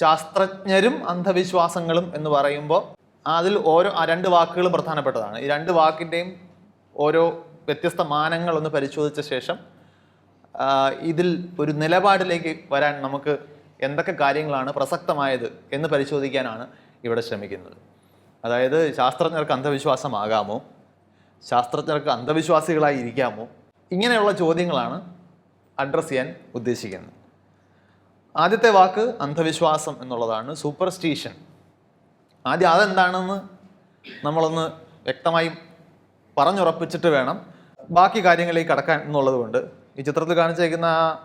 ശാസ്ത്രജ്ഞരും അന്ധവിശ്വാസങ്ങളും എന്ന് പറയുമ്പോൾ അതിൽ ഓരോ ആ രണ്ട് വാക്കുകൾ പ്രധാനപ്പെട്ടതാണ്. ഈ രണ്ട് വാക്കിന്റെയും ഓരോ വ്യത്യസ്ത മാനങ്ങൾ ഒന്ന് പരിശോധിച്ച ശേഷം ഇതിൽ ഒരു നിലപാടിലേക്ക് വരാൻ നമുക്ക് എന്തൊക്കെ കാര്യങ്ങളാണ് പ്രസക്തമായത് എന്ന് പരിശോധിക്കാനാണ് ഇവിടെ ശ്രമിക്കുന്നത്. അതായത് ശാസ്ത്രജ്ഞർക്ക് അന്ധവിശ്വാസമാകാമോ? ശാസ്ത്രജ്ഞർക്ക് അന്ധവിശ്വാസികളായി ഇരിക്കാമോ ഇങ്ങനെയുള്ള ചോദ്യങ്ങളാണ് അഡ്രസ്സ് ചെയ്യാൻ ഉദ്ദേശിക്കുന്നത്. ആദ്യത്തെ വാക്ക് അന്ധവിശ്വാസം എന്നുള്ളതാണ് സൂപ്പർസ്റ്റീഷൻ ആദ്യം അതെന്താണെന്ന് നമ്മളൊന്ന് വ്യക്തമായി പറഞ്ഞുറപ്പിച്ചിട്ട് വേണം. ബാക്കി കാര്യങ്ങളിലേക്ക് കടക്കാൻ എന്നുള്ളത് കൊണ്ട് ഈ ചിത്രത്തിൽ കാണിച്ചേക്കുന്ന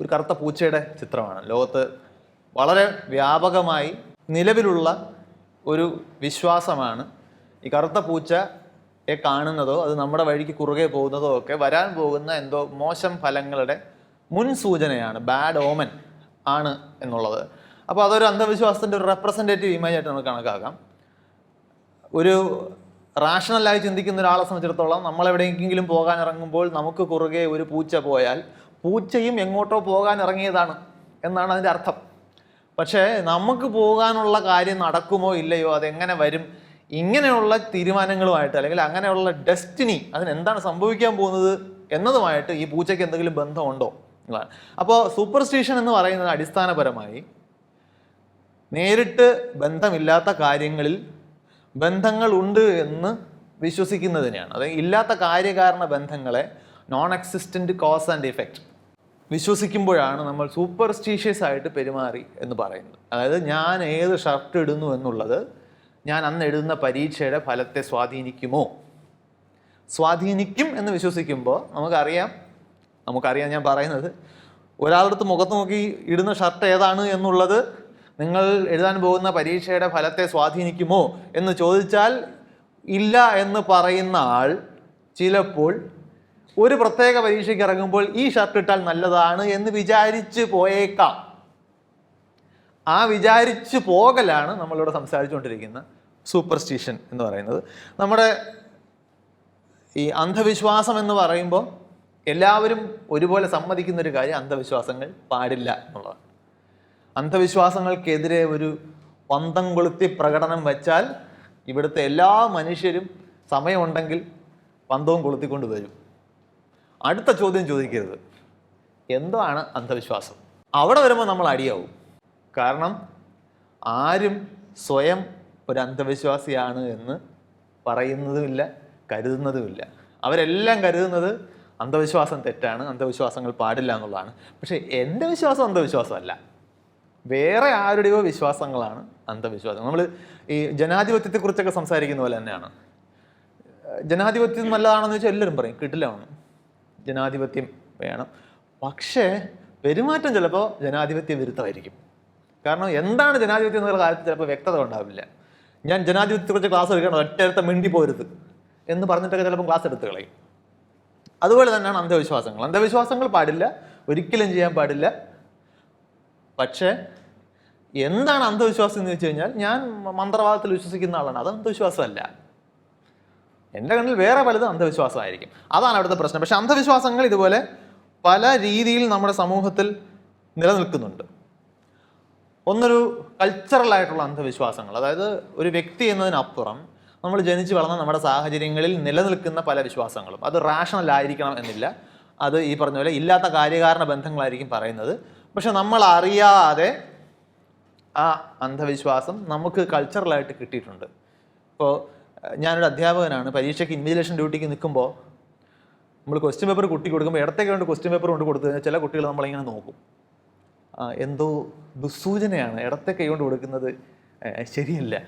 ഒരു കറുത്ത പൂച്ചയുടെ ചിത്രമാണ്. ലോകത്ത് വളരെ വ്യാപകമായി നിലവിലുള്ള ഒരു വിശ്വാസമാണ് ഈ കറുത്ത പൂച്ചയെ കാണുന്നതോ അത് നമ്മുടെ വഴിക്ക് കുറുകെ പോകുന്നതോ ഒക്കെ വരാൻ പോകുന്ന എന്തോ മോശം ഫലങ്ങളുടെ മുൻസൂചനയാണ്. ബാഡ് ഓമൻ. ആണ് എന്നുള്ളത്. അപ്പോൾ അതൊരു അന്ധവിശ്വാസത്തിന്റെ ഒരു റെപ്രസെന്റേറ്റീവ് ഇമേജ് ആയിട്ട് നമുക്ക് കണക്കാക്കാം. ഒരു റാഷണലായി ചിന്തിക്കുന്ന ഒരാളെ സംബന്ധിച്ചിടത്തോളം നമ്മൾ എവിടെയെങ്കിലും പോകാൻ ഇറങ്ങുമ്പോൾ നമുക്ക് കുറുകെ ഒരു പൂച്ച പോയാൽ പൂച്ചയും എങ്ങോട്ടോ പോകാൻ ഇറങ്ങിയതാണ് എന്നാണ് അതിന്റെ അർത്ഥം. പക്ഷേ നമുക്ക് പോകാനുള്ള കാര്യം നടക്കുമോ ഇല്ലയോ അതെങ്ങനെ വരും ഇങ്ങനെയുള്ള തീരുമാനങ്ങളുമായിട്ട് അല്ലെങ്കിൽ അങ്ങനെയുള്ള ഡെസ്റ്റിനി അതിന് എന്താണ് സംഭവിക്കാൻ പോകുന്നത് എന്നതുമായിട്ട് ഈ പൂച്ചയ്ക്ക് എന്തെങ്കിലും ബന്ധമുണ്ടോ? എന്നുള്ളതാണ് അപ്പോൾ സൂപ്പർസ്റ്റിഷൻ എന്ന് പറയുന്നത് അടിസ്ഥാനപരമായി നേരിട്ട് ബന്ധമില്ലാത്ത കാര്യങ്ങളിൽ ബന്ധങ്ങളുണ്ട് എന്ന് വിശ്വസിക്കുന്നതിനെയാണ്. അതായത് ഇല്ലാത്ത കാര്യകാരണ ബന്ധങ്ങളെ non existent cause and effect വിശ്വസിക്കുമ്പോഴാണ് നമ്മൾ സൂപ്പർസ്റ്റീഷ്യസ് ആയിട്ട് പെരുമാറി എന്ന് പറയുന്നത്. അതായത് ഞാൻ ഏത് ഷർട്ട് ഇടുന്നു എന്നുള്ളത് ഞാൻ അന്ന് എഴുതുന്ന പരീക്ഷയുടെ ഫലത്തെ സ്വാധീനിക്കുമോ? സ്വാധീനിക്കും എന്ന് വിശ്വസിക്കുമ്പോൾ നമുക്കറിയാം നമുക്കറിയാം ഞാൻ പറയുന്നത്. ഒരാളുടെ അടുത്ത് മുഖത്ത് നോക്കി ഇടുന്ന ഷർട്ട് ഏതാണ് എന്നുള്ളത് നിങ്ങൾ എഴുതാൻ പോകുന്ന പരീക്ഷയുടെ ഫലത്തെ സ്വാധീനിക്കുമോ എന്ന് ചോദിച്ചാൽ ഇല്ല എന്ന് പറയുന്ന ആൾ ചിലപ്പോൾ ഒരു പ്രത്യേക പരീക്ഷയ്ക്ക് ഇറങ്ങുമ്പോൾ ഈ ഷർട്ട് ഇട്ടാൽ നല്ലതാണ് എന്ന് വിചാരിച്ച് പോയേക്കാം. ആ വിചാരിച്ച് പോകലാണ് നമ്മളിവിടെ സംസാരിച്ചുകൊണ്ടിരിക്കുന്ന സൂപ്പർസ്റ്റിഷൻ എന്ന് പറയുന്നത്. നമ്മുടെ ഈ അന്ധവിശ്വാസം എന്ന് പറയുമ്പോൾ എല്ലാവരും ഒരുപോലെ സമ്മതിക്കുന്ന ഒരു കാര്യം അന്ധവിശ്വാസങ്ങൾ പാടില്ല എന്നുള്ളതാണ്. അന്ധവിശ്വാസങ്ങൾക്കെതിരെ ഒരു പന്തം കൊളുത്തി പ്രകടനം വെച്ചാൽ ഇവിടുത്തെ എല്ലാ മനുഷ്യരും സമയമുണ്ടെങ്കിൽ പന്തവും കൊളുത്തിക്കൊണ്ട് വരും. അടുത്ത ചോദ്യം ചോദിക്കരുത്. എന്താണ് അന്ധവിശ്വാസം? അവിടെ വരുമ്പോൾ നമ്മൾ അടിയാവും. കാരണം ആരും സ്വയം ഒരു അന്ധവിശ്വാസിയാണ് എന്ന് പറയുന്നതുമില്ല കരുതുന്നതുമില്ല. അവരെല്ലാം കരുതുന്നത് അന്ധവിശ്വാസം തെറ്റാണ് അന്ധവിശ്വാസങ്ങൾ പാടില്ല എന്നുള്ളതാണ്. പക്ഷേ എന്റെ വിശ്വാസം അന്ധവിശ്വാസമല്ല. വേറെ ആരുടെയോ വിശ്വാസങ്ങളാണ് അന്ധവിശ്വാസം. നമ്മൾ ഈ ജനാധിപത്യത്തെക്കുറിച്ചൊക്കെ സംസാരിക്കുന്ന പോലെ തന്നെയാണ്. ജനാധിപത്യം നല്ലതാണെന്ന് വെച്ചാൽ എല്ലാവരും പറയും കിട്ടില്ലാണ് ജനാധിപത്യം വേണം. പക്ഷേ പെരുമാറ്റം ചിലപ്പോൾ ജനാധിപത്യ വിരുദ്ധമായിരിക്കും. കാരണം എന്താണ് ജനാധിപത്യം എന്നുള്ള കാര്യത്തിൽ ചിലപ്പോൾ വ്യക്തത ഉണ്ടാവില്ല. ഞാൻ ജനാധിപത്യത്തെക്കുറിച്ച് ക്ലാസ് എടുക്കണം ഒറ്റ മിണ്ടി പോരുത് എന്ന് പറഞ്ഞിട്ടൊക്കെ ചിലപ്പോൾ ക്ലാസ് എടുത്ത് കളയും. അതുപോലെ തന്നെയാണ് അന്ധവിശ്വാസങ്ങൾ. അന്ധവിശ്വാസങ്ങൾ പാടില്ല. ഒരിക്കലും ചെയ്യാൻ പാടില്ല. പക്ഷേ എന്താണ് അന്ധവിശ്വാസം എന്ന് വെച്ച് കഴിഞ്ഞാൽ ഞാൻ മന്ത്രവാദത്തിൽ വിശ്വസിക്കുന്ന ആളാണ്. അത് അന്ധവിശ്വാസമല്ല. എന്റെ കണ്ണിൽ വേറെ പലതും അന്ധവിശ്വാസമായിരിക്കും. അതാണ് അവിടുത്തെ പ്രശ്നം. പക്ഷെ അന്ധവിശ്വാസങ്ങൾ ഇതുപോലെ പല രീതിയിൽ നമ്മുടെ സമൂഹത്തിൽ നിലനിൽക്കുന്നുണ്ട്. ഒന്നൊരു കൾച്ചറൽ ആയിട്ടുള്ള അന്ധവിശ്വാസങ്ങൾ. അതായത് ഒരു വ്യക്തി എന്നതിനപ്പുറം നമ്മൾ ജനിച്ചു വളർന്ന നമ്മുടെ സാഹചര്യങ്ങളിൽ നിലനിൽക്കുന്ന പല വിശ്വാസങ്ങളും. അത് റാഷണൽ ആയിരിക്കണം എന്നില്ല. അത് ഈ പറഞ്ഞ പോലെ ഇല്ലാത്ത കാര്യകാരണ ബന്ധങ്ങളായിരിക്കും പറയുന്നത്. പക്ഷെ നമ്മൾ അറിയാതെ ആ അന്ധവിശ്വാസം നമുക്ക് കൾച്ചറലായിട്ട് കിട്ടിയിട്ടുണ്ട്. ഇപ്പോൾ ഞാനൊരു അധ്യാപകനാണ്. പരീക്ഷയ്ക്ക് ഇൻവിജിലേഷൻ ഡ്യൂട്ടിക്ക് നിൽക്കുമ്പോൾ നമ്മൾ ക്വസ്റ്റ്യൻ പേപ്പർ കുട്ടി കൊടുക്കുമ്പോൾ ഇടത്തേക്ക് കൊണ്ട് ക്വസ്റ്റ്യൻ പേപ്പർ കൊണ്ട് കൊടുത്തു കഴിഞ്ഞാൽ ചില കുട്ടികൾ നമ്മളിങ്ങനെ നോക്കും. എന്തോ ദുസ്സൂചനയാണ്. ഇടത്തെ കൈ കൊണ്ട് കൊടുക്കുന്നത്. ശരിയല്ല.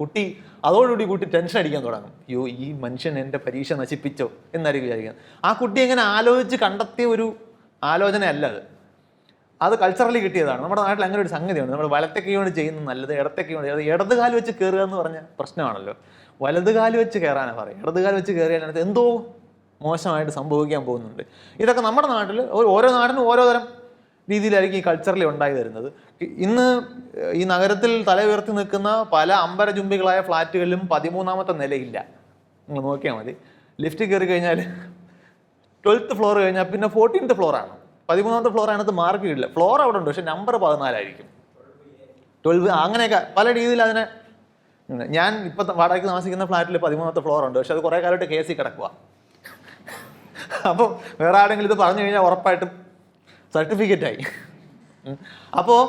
കുട്ടി അതോടുകൂടി കുട്ടി ടെൻഷൻ അടിക്കാൻ തുടങ്ങും. അയ്യോ ഈ മനുഷ്യൻ എന്റെ പരീക്ഷ നശിപ്പിച്ചോ എന്നായിരിക്കും വിചാരിക്കുന്നത് ആ കുട്ടി എങ്ങനെ ആലോചിച്ച് കണ്ടെത്തിയ ഒരു ആലോചനയല്ല അത്. അത് കൾച്ചറലി കിട്ടിയതാണ്. നമ്മുടെ നാട്ടിൽ അങ്ങനെ ഒരു സംഗതിയാണ് നമ്മൾ വലത്തെ കൊണ്ട് ചെയ്യുന്നത് നല്ലത് ഇടത്തെ കൈ കൊണ്ട് അത് ഇടത് കാൽ വെച്ച് കയറുക എന്ന് പറഞ്ഞ പ്രശ്നമാണല്ലോ. വലത് കാൽ വെച്ച് കയറാനാണ് പറയുക. ഇടത് കാൽ വെച്ച് കയറിയാൽ എന്തോ മോശമായിട്ട് സംഭവിക്കാൻ പോകുന്നുണ്ട്. ഇതൊക്കെ നമ്മുടെ നാട്ടിൽ ഓരോ നാടിനും ഓരോ തരം രീതിയിലായിരിക്കും ഈ കൾച്ചറിൽ ഉണ്ടായി തരുന്നത് ഇന്ന് ഈ നഗരത്തിൽ തല ഉയർത്തി നിൽക്കുന്ന പല അമ്പരചുംബികളായ ഫ്ലാറ്റുകളിലും പതിമൂന്നാമത്തെ നിലയില്ല. നിങ്ങൾ നോക്കിയാൽ മതി. ലിഫ്റ്റ് കയറി കഴിഞ്ഞാൽ ട്വൽത്ത് ഫ്ലോർ കഴിഞ്ഞാൽ പിന്നെ ഫോർട്ടീൻത്ത് ഫ്ലോറാണ് പതിമൂന്നാമത്തെ ഫ്ലോർ അതിനകത്ത് മാർക്ക് കിട്ടില്ല ഫ്ലോർ അവിടെ ഉണ്ട് പക്ഷെ നമ്പർ പതിനാലായിരിക്കും. ട്വൽവ് അങ്ങനെയൊക്കെ പല രീതിയിൽ അതിനെ ഞാൻ ഇപ്പം വാടകയ്ക്ക് താമസിക്കുന്ന ഫ്ലാറ്റിൽ പതിമൂന്നാമത്തെ ഫ്ലോർ ഉണ്ട് പക്ഷെ അത് കുറേ കാലമായിട്ട് കെ സി കിടക്കുക അപ്പം വേറെ ആരെങ്കിലും ഇത് പറഞ്ഞു കഴിഞ്ഞാൽ ഉറപ്പായിട്ടും സർട്ടിഫിക്കറ്റ് ആയി. അപ്പോൾ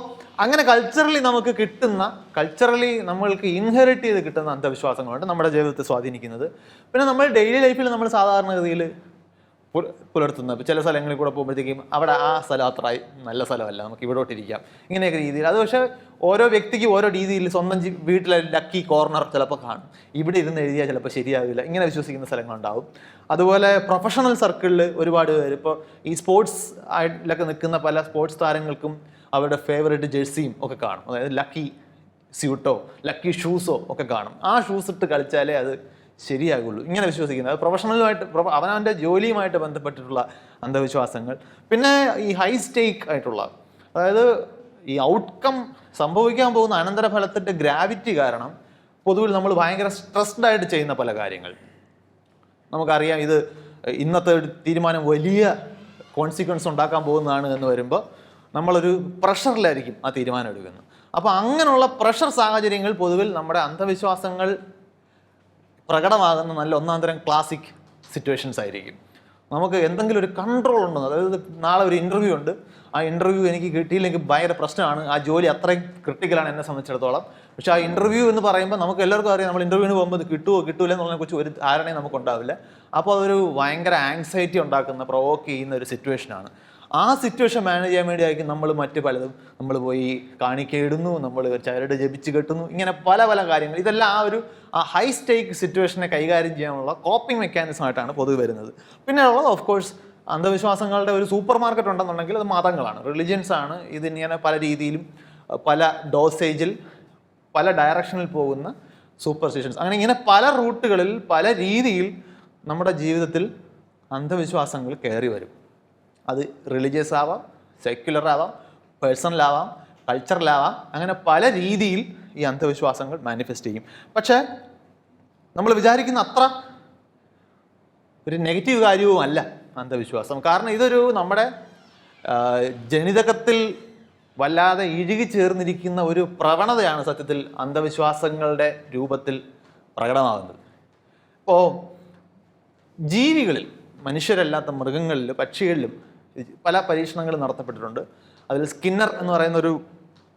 അങ്ങനെ കൾച്ചറലി നമുക്ക് കിട്ടുന്ന കൾച്ചറലി നമ്മൾക്ക് ഇൻഹെറിറ്റ് ചെയ്ത് കിട്ടുന്ന അന്ധവിശ്വാസങ്ങളുണ്ട് നമ്മുടെ ജീവിതത്തെ സ്വാധീനിക്കുന്നത്. പിന്നെ നമ്മൾ ഡെയിലി ലൈഫിൽ നമ്മൾ സാധാരണഗതിയിൽ പുല- ഇപ്പോൾ ഇപ്പൊ ചില സ്ഥലങ്ങളിൽ കൂടെ പോകുമ്പോഴത്തേക്കും അവിടെ ആ സ്ഥലം അത്ര നല്ല സ്ഥലമല്ല. നമുക്ക് ഇവിടോട്ടിരിക്കാം ഇങ്ങനെയൊക്കെ രീതിയിൽ. അത് പക്ഷേ ഓരോ വ്യക്തിക്കും ഓരോ രീതിയിൽ സ്വന്തം വീട്ടിലെ ലക്കി കോർണർ ചിലപ്പോൾ കാണും. ഇവിടെ ഇരുന്ന് എഴുതിയാൽ ചിലപ്പോൾ ശരിയാവില്ല. ഇങ്ങനെ വിശ്വസിക്കുന്ന സ്ഥലങ്ങളുണ്ടാവും. അതുപോലെ പ്രൊഫഷണൽ സർക്കിളിൽ ഒരുപാട് പേര്. ഇപ്പോൾ ഈ സ്പോർട്സ് ആയിട്ടൊക്കെ നിൽക്കുന്ന പല സ്പോർട്സ് താരങ്ങൾക്കും അവരുടെ ഫേവറേറ്റ് ജേഴ്സിയും ഒക്കെ കാണും. അതായത് ലക്കി സ്യൂട്ടോ ലക്കി ഷൂസോ ഒക്കെ കാണും. ആ ഷൂസ് ഇട്ട് കളിച്ചാലേ അത് ശരിയാകുള്ളൂ. ഇങ്ങനെ വിശ്വസിക്കുന്നത്. അത് പ്രൊഫഷണലുമായിട്ട് പ്രൊഫ- അവനവന്റെ ജോലിയുമായിട്ട് ബന്ധപ്പെട്ടിട്ടുള്ള അന്ധവിശ്വാസങ്ങൾ. പിന്നെ ഈ ഹൈ സ്റ്റേക്ക് ആയിട്ടുള്ള അതായത് ഈ ഔട്ട്കം സംഭവിക്കാൻ പോകുന്ന അനന്തരഫലത്തിന്റെ ഗ്രാവിറ്റി കാരണം പൊതുവിൽ നമ്മൾ ഭയങ്കര സ്ട്രെസ്ഡ് ആയിട്ട് ചെയ്യുന്ന പല കാര്യങ്ങൾ. നമുക്കറിയാം ഇത് ഇന്നത്തെ ഒരു തീരുമാനം വലിയ കോൺസിക്വൻസ് ഉണ്ടാക്കാൻ പോകുന്നതാണ് എന്ന് വരുമ്പോൾ നമ്മളൊരു പ്രഷറിലായിരിക്കും ആ തീരുമാനം എടുക്കുന്നത്. അപ്പോൾ അങ്ങനെയുള്ള പ്രഷർ സാഹചര്യങ്ങൾ പൊതുവിൽ നമ്മുടെ അന്ധവിശ്വാസങ്ങൾ പ്രകടമാകുന്ന നല്ല ഒന്നാം തരം ക്ലാസിക് സിറ്റുവേഷൻസ് ആയിരിക്കും. നമുക്ക് എന്തെങ്കിലും ഒരു കൺട്രോൾ ഉണ്ടെന്ന് അതായത് നാളെ ഒരു ഇന്റർവ്യൂ ഉണ്ട്. ആ ഇന്റർവ്യൂ എനിക്ക് കിട്ടിയില്ലെങ്കിൽ ഭയങ്കര പ്രശ്നമാണ്. ആ ജോലി അത്രയും ക്രിട്ടിക്കലാണ് എന്നെ സംബന്ധിച്ചിടത്തോളം. പക്ഷെ ആ ഇന്റർവ്യൂ എന്ന് പറയുമ്പോൾ നമുക്ക് എല്ലാവർക്കും അറിയാം നമ്മൾ ഇന്റർവ്യൂവിന് പോകുമ്പോൾ ഇത് കിട്ടുമോ കിട്ടൂല എന്ന് കുറിച്ച് ഒരു ധാരണയും നമുക്ക് ഉണ്ടാവില്ല അപ്പോൾ അതൊരു ഭയങ്കര ആങ്സൈറ്റി ഉണ്ടാക്കുന്ന പ്രൊവോക്ക് ചെയ്യുന്ന ഒരു സിറ്റുവേഷനാണ് ആ സിറ്റുവേഷൻ മാനേജ് ചെയ്യാൻ വേണ്ടിയായിരിക്കും നമ്മൾ മറ്റു പലതും നമ്മൾ പോയി കാണിക്കയിടുന്നു നമ്മൾ ചരട് ജപിച്ച് കെട്ടുന്നു. ഇങ്ങനെ പല പല കാര്യങ്ങൾ. ഇതെല്ലാം ആ ഒരു ആ ഹൈ സ്റ്റേക്ക് സിറ്റുവേഷനെ കൈകാര്യം ചെയ്യാനുള്ള കോപ്പിംഗ് മെക്കാനിസം ആയിട്ടാണ് പൊതുവെ വരുന്നത്. പിന്നെ ഉള്ളത് ഓഫ് കോഴ്സ് അന്ധവിശ്വാസങ്ങളുടെ ഒരു സൂപ്പർ മാർക്കറ്റ് ഉണ്ടെന്നുണ്ടെങ്കിൽ അത് മതങ്ങളാണ്. റിലിജിയൻസ് ആണ്. ഇതിങ്ങനെ പല രീതിയിലും പല ഡോസേജിൽ പല ഡയറക്ഷനിൽ പോകുന്ന സൂപ്പർസ്റ്റിഷൻസ് അങ്ങനെ ഇങ്ങനെ പല റൂട്ടുകളിൽ പല രീതിയിൽ നമ്മുടെ ജീവിതത്തിൽ അന്ധവിശ്വാസങ്ങൾ കയറി വരും. അത് റിലീജിയസ് ആവാം സെക്യുലർ ആവാം പേഴ്സണൽ ആവാം കൾച്ചറൽ ആവാം അങ്ങനെ പല രീതിയിൽ ഈ അന്ധവിശ്വാസങ്ങൾ മാനിഫെസ്റ്റ് ചെയ്യും. പക്ഷേ നമ്മൾ വിചാരിക്കുന്ന അത്ര ഒരു നെഗറ്റീവ് കാര്യവും അല്ല അന്ധവിശ്വാസം. കാരണം ഇതൊരു നമ്മുടെ ജനിതകത്തിൽ വല്ലാതെ ഇഴുകി ചേർന്നിരിക്കുന്ന ഒരു പ്രവണതയാണ് സത്യത്തിൽ അന്ധവിശ്വാസങ്ങളുടെ രൂപത്തിൽ പ്രകടമാകുന്നത്. ഇപ്പോൾ ജീവികളിൽ മനുഷ്യരല്ലാത്ത മൃഗങ്ങളിലും പക്ഷികളിലും പല പരീക്ഷണങ്ങളും നടത്തപ്പെട്ടിട്ടുണ്ട്. അതിൽ സ്കിന്നർ എന്ന് പറയുന്ന ഒരു